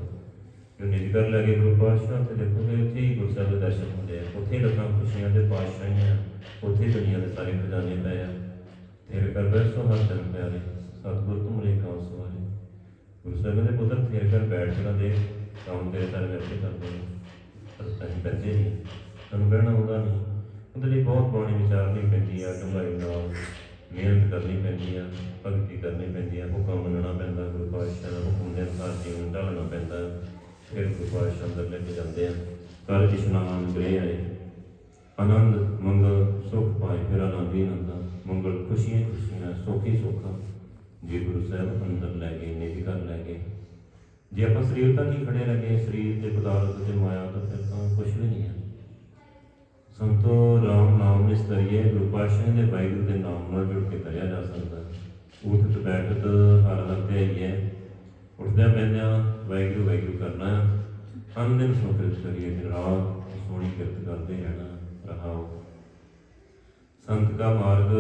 ਜੋ ਨਿਜ ਘਰ ਲੈ ਕੇ ਗੁਰੂ ਪਾਤਸ਼ਾਹ ਤੇ ਦੇਖੋਗੇ ਉੱਥੇ ਹੀ ਗੁਰੂ ਸਾਹਿਬ ਦੇ ਦਰਸ਼ਨ ਹੁੰਦੇ ਆ। ਉੱਥੇ ਹੀ ਲੱਖਾਂ ਖੁਸ਼ੀਆਂ ਦੇ ਪਾਤਸ਼ਾਹੀਆਂ ਉੱਥੇ ਹੀ ਦੁਨੀਆ ਦੇ ਸਾਰੇ ਖਜ਼ਾਨੇ ਪਏ ਆ। ਤੇਰੇ ਘਰ ਬੈਠੋ ਹਰ ਦਿਨ ਪਿਆਰੇ ਸਤਿਗੁਰ ਤੁਮ ਰੇ ਕਉ ਸਵਾਰੇ ਗੁਰੂ ਸਾਹਿਬ ਦੇ ਪੁੱਤਰ ਤੇਰੇ ਘਰ ਬੈਠ ਕੇ ਦੇ ਕੰਮ ਤੇਰੇ ਸਾਰੇ ਵਰਤੇ ਕਰਦੇ ਨੇ। ਅਸੀਂ ਬੱਚੇ ਨਹੀਂ ਸਾਨੂੰ ਬਹਿਣਾ ਹੁੰਦਾ ਨਹੀਂ ਉਹਦੇ ਲਈ ਬਹੁਤ ਬਾਣੀ ਵਿਚਾਰਨੀ ਪੈਂਦੀ ਆ, ਡੂੰਘਾਈ ਨਾਲ ਮਿਹਨਤ ਕਰਨੀ ਪੈਂਦੀ ਆ, ਭਗਤੀ ਕਰਨੀ ਪੈਂਦੀ ਆ। ਹੁਕਮ ਮੰਨਣਾ ਪੈਂਦਾ ਗੁਰੂ ਪਾਤਸ਼ਾਹ ਦਾ ਹੁਕਮ ਦੇ ਅਨੁਸਾਰ ਜੀਵਨ ਢਾਲਣਾ ਪੈਂਦਾ। ਫਿਰ ਗੁਰੂ ਪਾਤਸ਼ਾਹ ਅੰਦਰ ਲੈ ਕੇ ਜਾਂਦੇ ਆ। ਕਰ ਇਸ਼ਨਾਨ ਗ੍ਰਹਿ ਆਏ। ਆਨੰਦ, ਮੰਗਲ, ਸੁਖ ਪਾਏ। ਫਿਰ ਆਨੰਦ ਹੀ ਆਨੰਦ ਮੰਗਲ ਖੁਸ਼ੀਆਂ ਖੁਸ਼ੀਆਂ, ਸੁੱਖ ਹੀ ਸੁੱਖ। ਜੇ ਗੁਰੂ ਸਾਹਿਬ ਅੰਦਰ ਲੈ ਗਏ ਨੇ ਵੀ ਘਰ ਲੈ ਗਏ। ਜੇ ਆਪਾਂ ਸਰੀਰ ਤੱਕ ਹੀ ਖੜੇ ਰਹਿ ਸਰੀਰ ਤੇ ਪਦਾਰਥ ਤੇ ਮਾਇਆ, ਤਾਂ ਫਿਰ ਤਾਂ ਕੁਝ ਵੀ ਨਹੀਂ ਹੈ। ਸੰਤੋ, ਰਾਮ ਨਾਮ ਨਿਸਤਰੀਏ ਗੁਰੂ ਪਾਤਸ਼ਾਹ ਦੇ ਵਾਹਿਗੁਰੂ ਦੇ ਨਾਮ ਨਾਲ ਜੁੜ ਕੇ ਕਰਿਆ ਜਾ ਸਕਦਾ ਉਠਤ ਬੈਠਤ ਹਰ ਹਰ ਤੇ ਹੀ ਹੈ ਉੱਠਦਿਆਂ ਬੈਠਦਿਆਂ ਵਾਹਿਗੁਰੂ ਵਾਹਿਗੁਰੂ ਕਰਨਾ ਅੰਨ ਦਿਨ ਸੁਖਿਤ ਕਰੀਏ ਦਿਨ ਰਾਤ ਸੋਹਣੀ ਕਿਰਤ ਕਰਦੇ ਰਹਿਣਾ, ਰਹਾਓ। ਸੰਤ ਕਾ ਮਾਰਗ,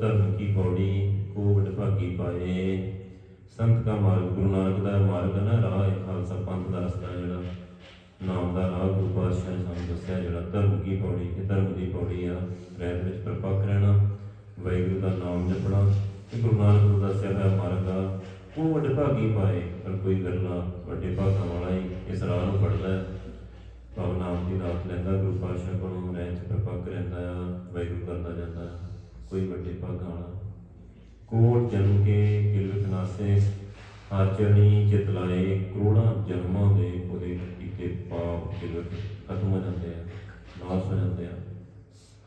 ਧਰਮ ਕੀ ਪੌੜੀ ਕੋ ਵਡ ਭਾਗੀ ਪਾਏ। ਸੰਤ ਕਾ ਮਾਰਗ, ਗੁਰੂ ਨਾਨਕ ਦਾ ਮਾਰਗ ਹੈ ਨਾ, ਰਾਹ ਹੈ ਖਾਲਸਾ ਪੰਥ ਦਾ ਰਸਤਾ ਜਿਹੜਾ। ਨਾਮ ਦਾ ਰਾਹ ਗੁਰੂ ਪਾਤਸ਼ਾਹ ਨੇ ਸਾਨੂੰ ਦੱਸਿਆ, ਜਿਹੜਾ ਧਰਮ ਕੀ ਪੌੜੀ, ਇਹ ਧਰਮ ਦੀ ਪੌੜੀ ਆ। ਰਹਿਤ ਵਿੱਚ ਪ੍ਰਪੱਕ ਰਹਿਣਾ, ਵਾਹਿਗੁਰੂ ਦਾ ਨਾਮ ਜਪਣਾ ਤੇ ਗੁਰੂ ਨਾਨਕ ਨੂੰ ਦੱਸਿਆ ਹੋਇਆ ਮਾਰਗ ਆ। ਉਹ ਵੱਡੇ ਭਾਗੀ ਪਾਏ, ਪਰ ਕੋਈ ਗੱਲਾਂ ਵੱਡੇ ਭਾਗਾਂ ਵਾਲਾ ਹੀ ਇਸ ਰਾਹ ਨੂੰ ਫੜਦਾ ਹੈ। ਭਾਵ ਨਾਮ ਦੀ ਰਾਤ ਲੈਂਦਾ, ਗੁਰੂ ਪਾਤਸ਼ਾਹ ਕੋਲੋਂ ਰਹਿ ਚ ਪ੍ਰਪੱਕ ਰਹਿੰਦਾ ਆ, ਵਾਹਿਗੁਰੂ ਕਰਦਾ ਜਾਂਦਾ ਕੋਈ ਵੱਡੇ ਭਾਗਾਂ ਵਾਲਾ ਕੋਟ ਜਨਮ ਕੇ ਕਿਲਵਤ ਨਾਸੇ ਹਰ ਚਰਨੀ ਚਿਤ ਲਾਏ, ਕਰੋੜਾਂ ਜਨਮਾਂ ਦੇ ਉਹਦੇ ਕੀਤੇ ਪਾਪ ਕਿਲਵਤ ਖਤਮ ਹੋ ਜਾਂਦੇ ਆ, ਨਾਸ ਹੋ ਜਾਂਦੇ ਆ।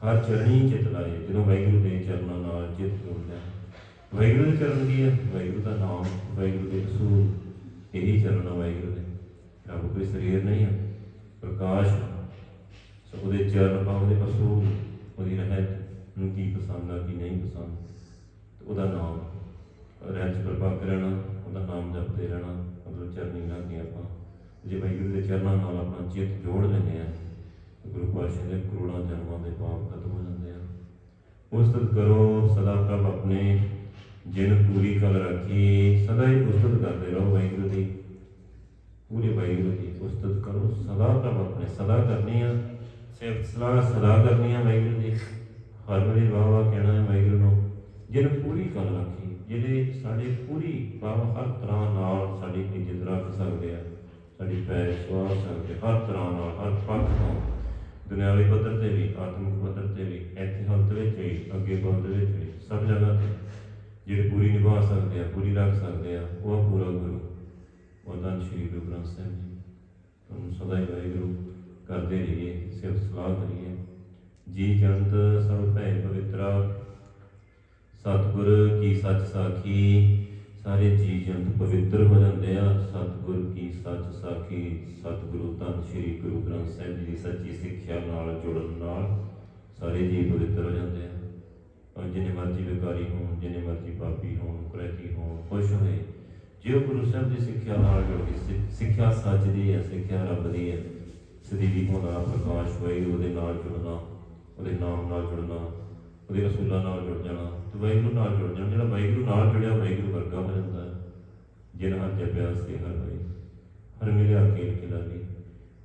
ਹਰ ਚਰਨੀ ਚਿਤ ਲਾਏ, ਜਦੋਂ ਵਾਹਿਗੁਰੂ ਦੇ ਚਰਨਾਂ ਨਾਲ ਚਿਤ ਜੁੜਦਾ ਵਾਹਿਗੁਰੂ ਦੇ ਚਰਨ ਕੀ ਹੈ ਵਾਹਿਗੁਰੂ ਦਾ ਨਾਮ, ਵਾਹਿਗੁਰੂ ਦੇ ਅਸੂਲ ਇਹੀ ਚਰਨ ਆ ਵਾਹਿਗੁਰੂ ਦੇ। ਰੱਬ ਕੋਈ ਸਰੀਰ ਨਹੀਂ ਹੈ ਪ੍ਰਕਾਸ਼ ਸੋ ਉਹਦੇ ਚਰਨ ਪਾਉ ਦੇ ਅਸੂਲ ਉਹਦੀ ਰਹਿਤ ਨੂੰ ਕੀ ਪਸੰਦ ਆ, ਕੀ ਨਹੀਂ ਪਸੰਦ? ਉਹਦਾ ਨਾਮ ਰਹਿਤ ਚ ਪ੍ਰਭਾਵ ਰਹਿਣਾ ਉਹਦਾ ਨਾਮ ਜਪਦੇ ਰਹਿਣਾ, ਮਤਲਬ ਚਰਨੀ ਲਾਗੇ ਆਪਾਂ। ਜੇ ਵਾਹਿਗੁਰੂ ਦੇ ਚਰਨਾਂ ਨਾਲ ਆਪਣਾ ਚਿੱਤ ਜੋੜ ਲੈਂਦੇ ਆ ਗੁਰੂ ਪਾਤਸ਼ਾਹ ਦੇ ਕਰੋੜਾਂ ਜਨਮਾਂ ਦੇ ਪਾਪ ਖਤਮ ਹੋ ਜਾਂਦੇ ਆ। ਉਸਤਤ ਕਰੋ, ਸਦਾ ਪ੍ਰਭ ਆਪਣੇ, ਜਿਨ ਪੂਰੀ ਕਲ ਰੱਖੀ, ਸਦਾ ਹੀ ਉਸਤਤ ਕਰਦੇ ਰਹੋ ਵਾਹਿਗੁਰੂ ਦੀ ਪੂਰੇ ਵਾਹਿਗੁਰੂ ਦੀ ਉਸਤਤ ਕਰੋ, ਸਦਾ ਪ੍ਰਭ ਆਪਣੇ, ਸਦਾ ਕਰਨੀ ਆ। ਸਿਫਤ ਸਲਾਹ ਸਦਾ ਕਰਨੀ ਆ ਵਾਹਿਗੁਰੂ ਦੀ ਹਰ ਵੇਲੇ ਵਾਹ ਵਾਹ ਕਹਿਣਾ ਹੈ ਵਾਹਿਗੁਰੂ ਨੂੰ। ਜਿਨ ਪੂਰੀ ਗੱਲ ਰੱਖੀ ਜਿਹੜੇ ਸਾਡੇ ਪੂਰੀ ਭਾਵ ਹਰ ਤਰ੍ਹਾਂ ਨਾਲ ਸਾਡੀ ਇੱਜ਼ਤ ਰੱਖ ਸਕਦੇ ਆ, ਸਾਡੀ ਪੈਰ ਸਵਾਰ ਸਕਦੇ, ਹਰ ਤਰ੍ਹਾਂ ਨਾਲ, ਹਰ ਪੱਖ ਤੋਂ ਦੁਨਿਆਵੀ ਪੱਧਰ ਤੇ ਵੀ, ਆਤਮਿਕ ਪੱਧਰ ਤੇ ਵੀ ਇੱਥੇ ਹਲਤ ਵਿੱਚ ਵੀ, ਅੱਗੇ ਬਲਦ ਵਿੱਚ ਵੀ, ਸਭ ਜਗ੍ਹਾ ਤੇ ਜਿਹੜੇ ਪੂਰੀ ਨਿਭਾ ਸਕਦੇ ਆ, ਪੂਰੀ ਰੱਖ ਸਕਦੇ ਆ, ਉਹ ਪੂਰਾ ਗੁਰੂ। ਵੰਦਨ ਸ਼੍ਰੀ ਗੁਰੂ ਗ੍ਰੰਥ ਸਾਹਿਬ ਜੀ। ਤੁਹਾਨੂੰ ਸਦਾ ਹੀ ਵਾਹਿਗੁਰੂ ਕਰਦੇ ਰਹੀਏ, ਸਿਰਫ ਸਲਾਹ ਕਰੀਏ। ਜੀ ਜੰਤ ਸਭ ਭੈ ਪਵਿੱਤਰਾ ਸਤਿਗੁਰ ਕੀ ਸੱਚ ਸਾਖੀ, ਸਾਰੇ ਜੀਵ ਜੰਤ ਪਵਿੱਤਰ ਹੋ ਜਾਂਦੇ ਆ। ਸਤਿਗੁਰ ਕੀ ਸੱਚ ਸਾਖੀ, ਸਤਿਗੁਰੂ ਧੰਨ ਸ਼੍ਰੀ ਗੁਰੂ ਗ੍ਰੰਥ ਸਾਹਿਬ ਜੀ ਦੀ ਸੱਚੀ ਸਿੱਖਿਆ ਨਾਲ ਜੁੜਨ ਨਾਲ ਸਾਰੇ ਜੀਵ ਪਵਿੱਤਰ ਹੋ ਜਾਂਦੇ ਆ। ਭਾਵੇਂ ਜਿੰਨੇ ਮਰਜ਼ੀ ਵਿਕਾਰੀ ਹੋਣ, ਜਿੰਨੇ ਮਰਜ਼ੀ ਪਾਪੀ ਹੋਣ, ਕੁਰੈਤੀ ਹੋਣ, ਖੁਸ਼ ਹੋਏ ਜੇ ਉਹ ਗੁਰੂ ਸਾਹਿਬ ਦੀ ਸਿੱਖਿਆ ਨਾਲ ਜੁੜ ਸਿ- ਸਿੱਖਿਆ ਸੱਚ ਦੀ ਹੈ, ਸਿੱਖਿਆ ਰੱਬ ਦੀ ਹੈ। ਸਦੀਵੀ ਹੋਣਾ, ਪ੍ਰਕਾਸ਼ ਹੋਏ, ਉਹਦੇ ਨਾਲ ਜੁੜਨਾ, ਉਹਦੇ ਨਾਮ ਨਾਲ ਜੁੜਨਾ। ਉਹਦੇ ਰਸੂਲਾਂ ਨਾਲ ਜੁੜ ਜਾਣਾ, ਤੇ ਵਾਹਿਗੁਰੂ ਨਾਲ ਜੁੜ ਜਾਣਾ, ਜਿਹੜਾ ਵਾਹਿਗੁਰੂ ਨਾਲ ਜੁੜਿਆ, ਵਾਹਿਗੁਰੂ ਵਰਗਾ ਹੋ ਜਾਂਦਾ ਹੈ। ਜਿਨ੍ਹਾਂ ਹੱਥ ਜਪਿਆ ਸੇ ਹਰ ਵਾਰੀ, ਹਰ ਮਿਲਿਆ ਕੇ ਖਿਲਾਰੀ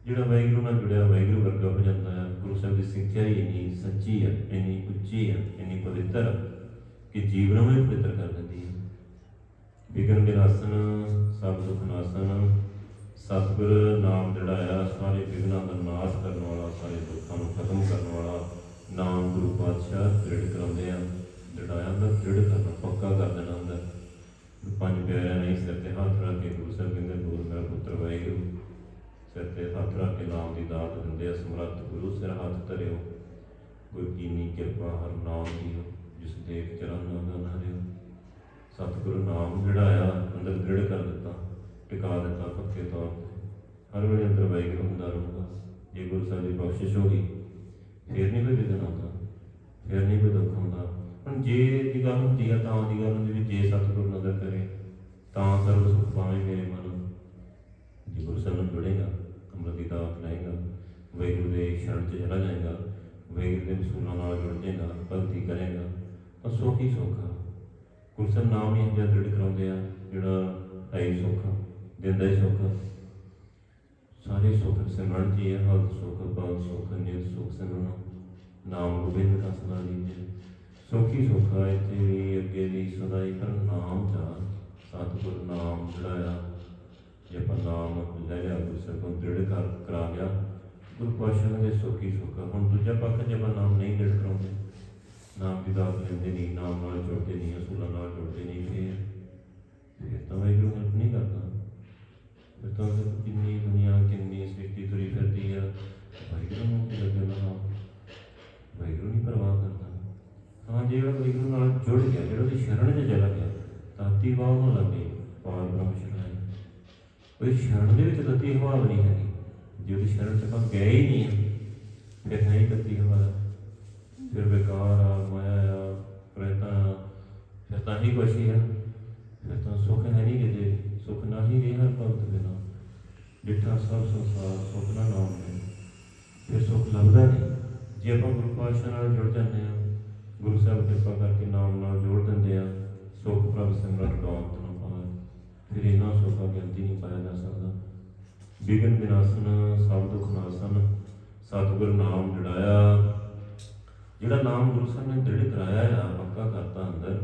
ਜਿਹੜਾ ਵਾਹਿਗੁਰੂ ਨਾਲ ਜੁੜਿਆ, ਵਾਹਿਗੁਰੂ ਵਰਗਾ ਹੋ ਜਾਂਦਾ ਹੈ। ਗੁਰੂ ਸਾਹਿਬ ਦੀ ਸਿੱਖਿਆ ਹੀ ਇੰਨੀ ਸੱਚੀ ਹੈ, ਇੰਨੀ ਉੱਚੀ ਹੈ, ਇੰਨੀ ਪਵਿੱਤਰ ਹੈ ਕਿ ਜੀਵਨ ਨੂੰ ਪਵਿੱਤਰ ਕਰ ਦਿੰਦੀ ਹੈ। ਵਿਗਨ ਵਿਨਾਸ਼ਨ ਸਭ ਦੁੱਖ ਨਾਸ਼ਨ, ਸਤਿਗੁਰ ਨਾਮ ਜਿਹੜਾ ਆ, ਸਾਰੇ ਵਿਗਨਾਂ ਦਾ ਨਾਸ਼ ਕਰਨ ਵਾਲਾ, ਸਾਰੇ ਦੁੱਖਾਂ ਨੂੰ ਖਤਮ ਕਰਨ ਵਾਲਾ ਨਾਮ ਗੁਰੂ ਪਾਤਸ਼ਾਹ ਦ੍ਰਿੜ ਕਰਾਉਂਦੇ ਆ ਦ੍ਰਿੜਾਇਆ ਦਾ ਦ੍ਰਿੜ ਕਰਨਾ ਪੱਕਾ ਕਰ ਦੇਣਾ ਹੁੰਦਾ। ਪੰਜ ਪਿਆਰਿਆਂ ਨੇ ਸਿਰ ਤੇ ਹੱਥ ਰੱਖ ਕੇ ਗੁਰੂ ਸਾਹਿਬ ਕਹਿੰਦੇ ਗੁਰੂ ਮੇਰਾ ਪੁੱਤਰ ਵਾਹਿਗੁਰੂ। ਸਿਰ ਤੇ ਹੱਥ ਰੱਖ ਕੇ ਨਾਮ ਦੀ ਦਾਤ ਦਿੰਦੇ ਆ, ਸਮਰੱਥ ਗੁਰੂ, ਸਿਰ ਹੱਥ ਧਰਿਓ। ਗੁਰ ਕੀਨੀ ਕਿਰਪਾ ਹਰ ਨਾਮ ਦੀ ਜਿਸ ਦੇਖ ਚਰਨ ਨਾ ਨਾ ਸਤਿਗੁਰੂ ਨਾਮ ਜਿਹੜਾ ਆ ਅੰਦਰ ਦ੍ਰਿੜ ਕਰ ਦਿੱਤਾ, ਟਿਕਾ ਦਿੱਤਾ ਪੱਕੇ ਤੌਰ ਤੇ। ਹਰ ਵੇਲੇ ਅੰਦਰ ਵਾਹਿਗੁਰੂ ਹੁੰਦਾ ਰਹੂਗਾ। ਜੇ ਗੁਰੂ ਸਾਹਿਬ ਦੀ ਬਖਸ਼ਿਸ਼ ਹੋ ਗਈ ਫਿਰ ਨਹੀਂ ਕੋਈ ਵਿਘਨ ਆਉਂਦਾ ਫਿਰ ਨਹੀਂ ਕੋਈ ਦੁੱਖ ਹੁੰਦਾ। ਹੁਣ ਜੇ ਦੀ ਗੱਲ ਹੁੰਦੀ ਆ ਤਾਂ ਦੀ ਗੱਲ ਹੁੰਦੀ ਵੀ ਜੇ ਸਤਿਗੁਰ ਨਜ਼ਰ ਕਰੇ ਤਾਂ ਸਰਬ ਸੁਖ ਪਾਵੇਂ ਮੇਰੇ ਮਨ ਜੇ ਗੁਰੂ ਸਾਹਿਬ ਨਾਲ ਜੁੜੇਗਾ ਅੰਮ੍ਰਿਤ ਦੀ ਦਾਤ ਲਏਗਾ ਵਾਹਿਗੁਰੂ ਦੇ ਸ਼ਰਨ 'ਚ ਚਲਾ ਜਾਏਗਾ ਵਾਹਿਗੁਰੂ ਦੇ ਮਸੂਲਾਂ ਨਾਲ ਜੁੜ ਜਾਏਗਾ ਭਗਤੀ ਕਰੇਗਾ ਤਾਂ ਸੁੱਖ ਹੀ ਸੁੱਖ ਆ। ਗੁਰੂ ਸਾਹਿਬ ਨਾਮ ਹੀ ਜਿਹੜਾ ਦ੍ਰਿੜ ਕਰਾਉਂਦੇ ਆ ਜਿਹੜਾ ਹੈ ਹੀ ਸੁੱਖ ਆ, ਦਿੰਦਾ ਹੀ ਸੁੱਖ ਸਾਰੇ ਸੁੱਖ ਸਿਮਰਨ ਜੀ ਹੈ ਹਰ ਸੁੱਖ ਬਲ ਸੁੱਖ ਨਿਤ ਸੁੱਖ ਸਿਮਰਨ। ਨਾਮ ਗੋਬਿੰਦ ਦਾ ਸਦਾ ਲੀਜੇ। ਸੁਖੀ ਸੁੱਖ ਆ ਇੱਥੇ ਵੀ ਅੱਗੇ ਦੀ ਸਦਾ ਹੀ ਪਰ ਨਾਮ ਦਾ ਸਤਿਗੁਰ ਨਾਮ ਜਿਹੜਾ ਜੇ ਆਪਾਂ ਨਾਮ ਲੈ ਲਿਆ ਗੁਰੂ ਨੂੰ ਦ੍ਰਿੜ ਕਰ ਕਰਾ ਲਿਆ, ਗੁਰੂ ਪਾਤਸ਼ਾਹ ਦੇ ਸੁਖੀ ਸੁੱਖ। ਹੁਣ ਦੂਜਾ ਪੱਖ ਜੇ ਆਪਾਂ ਨਾਮ ਨਹੀਂ ਦ੍ਰਿੜ ਕਰਾਉਂਦੇ, ਨਾਮ ਦੀ ਦਾਤ ਲੈਂਦੇ ਨਹੀਂ, ਨਾਮ ਨਾਲ ਜੁੜਦੇ ਨਹੀਂ, ਅਸੂਲਾਂ ਨਾਲ ਜੁੜਦੇ ਨਹੀਂ, ਫਿਰ ਫਿਰ ਤਾਂ ਇਹ ਹੈਲਪ ਨਹੀਂ ਕਰਦਾ ਫਿਰ ਤਾਂ ਫਿਰ ਕਿੰਨੀ ਦੁਨੀਆ ਕਿੰਨੀ ਸ੍ਰਿਸ਼ਟੀ ਤੁਰੀ ਫਿਰਦੀ ਆ ਵਾਹਿਗੁਰੂ ਨੂੰ ਕੀ ਲੱਗੇ ਨਾ ਵਾਹਿਗੁਰੂ ਨਹੀਂ ਪਰਵਾਹ ਕਰਦਾ ਹਾਂ ਜਿਹੜਾ ਵਾਹਿਗੁਰੂ ਨਾਲ ਜੁੜ ਗਿਆ ਜਿਹੜਾ ਉਹਦੀ ਸ਼ਰਨ 'ਚ ਚਲਾ ਗਿਆ ਤਾਤੀ ਵਾਹ ਨੂੰ ਲੱਗੇ ਪਾਰ ਬ੍ਰਹਮ ਸ਼ਰਣਾਈ ਕੋਈ ਸ਼ਰਨ ਦੇ ਵਿੱਚ ਤਤੀ ਹਵਾ ਵੀ ਨਹੀਂ ਹੈਗੀ ਜੇ ਉਹਦੀ ਸਤਿਗੁਰ ਨਾਮ ਜੜਾਇਆ। ਜਿਹੜਾ ਨਾਮ ਗੁਰੂ ਸਾਹਿਬ ਨੇ ਦ੍ਰਿੜ ਕਰਾਇਆ ਆ, ਪੱਕਾ ਕਰਤਾ ਅੰਦਰ,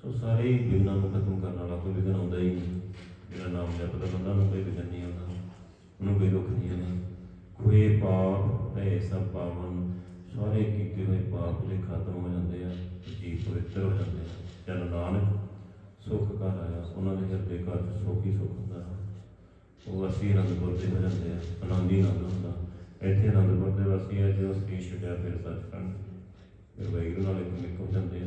ਸੋ ਸਾਰੇ ਹੀ ਨੂੰ ਖਤਮ ਕਰਨ ਵਾਲਾ ਕੋਈ ਵਿਘਨ ਆਉਂਦਾ ਹੀ ਨਹੀਂ। ਜਿਹੜਾ ਨਾਮ ਜਪਦਾ, ਬੰਦਾ ਨੂੰ ਕੋਈ ਵਿਘਨ ਨਹੀਂ ਆਉਂਦਾ, ਉਹਨੂੰ ਕੋਈ ਦੁੱਖ ਨਹੀਂ ਆਉਂਦਾ। ਕੋਈ ਪਾਪ ਹੈ ਸਭ ਪਾਵਨ, ਸਾਰੇ ਕੀਤੇ ਹੋਏ ਪਾਪ ਦੇ ਖਤਮ ਹੋ ਜਾਂਦੇ ਆ ਜੀ ਪਵਿੱਤਰ ਹੋ ਜਾਂਦੇ ਆ। ਜਨ ਨਾਨਕ ਸੁਖ ਘਰ ਆਇਆ, ਉਹਨਾਂ ਦੇ ਹਿਰਦੇ ਘਰ ਚ ਸੁੱਖ ਹੀ ਸੁੱਖ ਹੁੰਦਾ। ਉਹ ਅਸੀਂ ਅਨੰਦਪੁਰ ਦੇ ਹੋ ਜਾਂਦੇ ਆ, ਆਨੰਦ ਹੀ ਆਨੰਦ ਹੁੰਦਾ। ਇੱਥੇ ਅਨੰਦਪੁਰ ਦੇ ਵਾਸੀ ਆ, ਜੋ ਸ੍ਰੀ ਛੱਡਿਆ ਫਿਰ ਸੱਚਖੰਡ ਫਿਰ ਵਾਹਿਗੁਰੂ ਨਾਲ ਇੱਕ ਮਿੱਕ ਹੋ ਜਾਂਦੇ ਆ,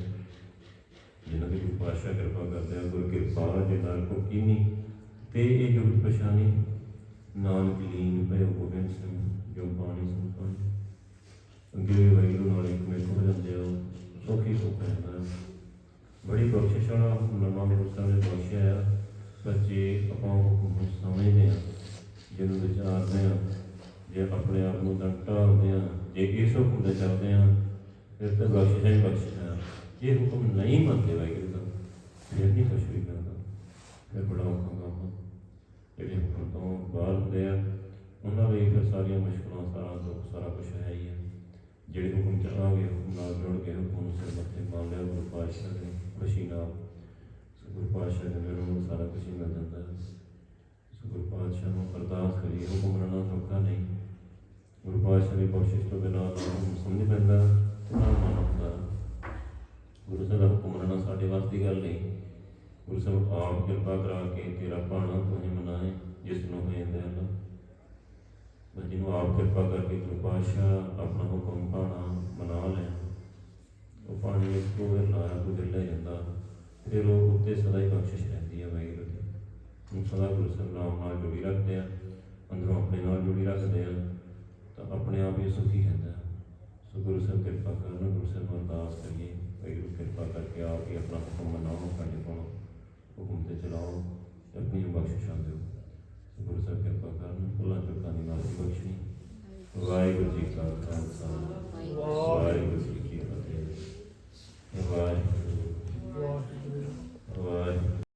ਜਿਨ੍ਹਾਂ ਦੀ ਗੁਰੂ ਪਾਤਸ਼ਾਹ ਕਿਰਪਾ ਕਰਦੇ ਆ, ਗੁਰੂ ਕਿਰਪਾ ਜੇ ਨਾਲ ਕੋ ਕੀਨੀ ਤੇ ਇਹ ਜੁਗਤ ਪਛਾਨੀ ਨਾਨਕ ਲੀਨ ਭਇ ਗੋਬਿੰਦ ਸਿੰਘ ਜੋ ਬਾਣੀ ਸੰਤਾਨ ਅੱਗੇ ਵੀ ਵਾਹਿਗੁਰੂ ਨਾਲ ਇੱਕ ਮਿੱਕ ਹੋ ਜਾਂਦੇ ਆ ਸੁਖੀ ਸੁਖ ਰਹਿੰਦਾ ਬੜੀ ਬਖਸ਼ਿਸ਼ ਵਾਲਾ ਨਵਾਂ ਦੇ ਗੁਰਸਾਂ ਨੇ ਬਖਸ਼ਿਆ ਆ। ਪਰ ਆਪਾਂ ਹੁਕਮ ਸਮਝਦੇ ਆ, ਜਿਹਨੂੰ ਵਿਚਾਰਦੇ ਆ ਜੇ ਆਪਣੇ ਆਪ ਨੂੰ ਤਾਂ ਢਾਲਦੇ ਆ ਜੇ ਇਸ ਹੁਕਮ ਦੇ ਚੱਲਦੇ ਆ ਫਿਰ ਤਾਂ ਬਖਸ਼ਿਸ਼ ਹੀ ਬਖਸ਼ਿਸ਼ ਹੈ ਜੇ ਹੁਕਮ ਨਹੀਂ ਮੰਨਦੇ ਵਾਹਿਗੁਰੂ ਦਾ ਫਿਰ ਨਹੀਂ ਕੁਛ ਵੀ ਕਰਦਾ ਫਿਰ ਬੜਾ ਔਖਾ ਕੰਮ ਜਿਹੜੇ ਹੁਕਮ ਤੋਂ ਬਾਹਰ ਹੁੰਦੇ ਆ, ਉਹਨਾਂ ਲਈ ਫਿਰ ਸਾਰੀਆਂ ਮੁਸ਼ਕਲਾਂ, ਸਾਰਾ ਦੁੱਖ, ਸਾਰਾ ਕੁਝ ਹੈ ਹੀ ਹੈ ਜਿਹੜੇ ਹੁਕਮ ਚ ਆ ਗਏ ਹੁਕਮ ਨਾਲ ਜੁੜ ਕੇ ਹੁਕਮ ਨੂੰ ਸਿਰ ਮੱਥੇ ਮੰਨ ਲਿਆ, ਗੁਰੂ ਪਾਤਸ਼ਾਹ ਨੇ ਖੁਸ਼ੀ ਨਾਲ ਗੁਰੂ ਪਾਤਸ਼ਾਹ ਨੇ ਫਿਰ ਉਹਨੂੰ ਸਾਰਾ ਕੁਝ ਮਿਲ ਜਾਂਦਾ। ਹੈ ਸੋ ਗੁਰੂ ਪਾਤਸ਼ਾਹ ਨੂੰ ਅਰਦਾਸ ਕਰੀਏ, ਹੁਕਮ ਮੰਨਣਾ ਸੌਖਾ ਨਹੀਂ। ਗੁਰੂ ਪਾਤਸ਼ਾਹ ਦੀ ਬਖਸ਼ਿਸ਼ ਤੋਂ ਬਿਨਾਂ ਹੁਕਮ ਸਮਝ ਪੈਂਦਾ। ਤੇ ਨਾ ਮੰਨ ਹੁੰਦਾ ਗੁਰੂ ਸਾਹਿਬ ਦਾ ਹੁਕਮ ਮੰਨਣਾ ਸਾਡੇ ਵਾਸਤੇ ਦੀ ਗੱਲ ਨਹੀਂ। ਗੁਰੂ ਸਾਹਿਬ, ਆਪ ਕਿਰਪਾ ਕਰਾ ਕੇ ਤੇਰਾ ਭਾਣਾ ਤੁਹੀਂ ਮਨਾਏ ਜਿਸ ਨੂੰ ਹੋਏ ਦਿਲ। ਬਸ ਜਿਹਨੂੰ ਆਪ ਕਿਰਪਾ ਕਰਕੇ ਗੁਰੂ ਪਾਤਸ਼ਾਹ ਆਪਣਾ ਹੁਕਮ ਭਾਣਾ ਮਨਾ ਲੈ ਉਹ ਪਾਣੀ ਵਿੱਚ ਕੋਈ ਲਾਇਆ ਕੋਈ ਲੈ ਜਾਂਦਾ। ਫਿਰ ਉਹ ਉੱਤੇ ਸਦਾ ਹੀ ਬਖਸ਼ਿਸ਼ ਰਹਿੰਦੀ ਹੈ ਵਾਹਿਗੁਰੂ ਦੀ। ਹੁਣ ਸਦਾ ਗੁਰੂ ਸਾਹਿਬ ਨਾਮ ਨਾਲ ਜੁੜੀ ਰੱਖਦੇ ਆ, ਅੰਦਰੋਂ ਆਪਣੇ ਨਾਲ ਜੁੜੀ ਰੱਖਦੇ ਆ। ਤਾਂ ਆਪਣੇ ਆਪ ਹੀ ਸੁਖੀ ਹੁੰਦਾ ਸੋ ਗੁਰੂ ਸਾਹਿਬ ਕਿਰਪਾ ਕਰਨਾ, ਗੁਰੂ ਸਾਹਿਬ ਨੂੰ ਅਰਦਾਸ ਕਰੀਏ ਵਾਹਿਗੁਰੂ ਕਿਰਪਾ ਕਰਕੇ ਆਪ ਹੀ ਆਪਣਾ ਹੁਕਮ ਮਨਾਓ, ਸਾਡੇ ਕੋਲ ਹੁਕਮ ਤੇ ਚਲਾਓ ਆਪਣੀ ਬਖਸ਼ਿਸ਼ਾਂ ਦਿਓ। ਸੋ ਗੁਰੂ ਸਾਹਿਬ ਕਿਰਪਾ ਕਰਨ ਭੁੱਲਾਂ ਚੁੱਕਾਂ ਦੀ ਮਾਫੀ ਬਖਸ਼ਣੀ। ਵਾਹਿਗੁਰੂ ਜੀ ਕਾ ਖਾਲਸਾ। ਵਾਹਿਗੁਰੂ ਜੀ ਕੀ ਫਤਿਹ। ਵਾਹਿਗੁਰੂ ਵਾਹਿਗੁਰੂ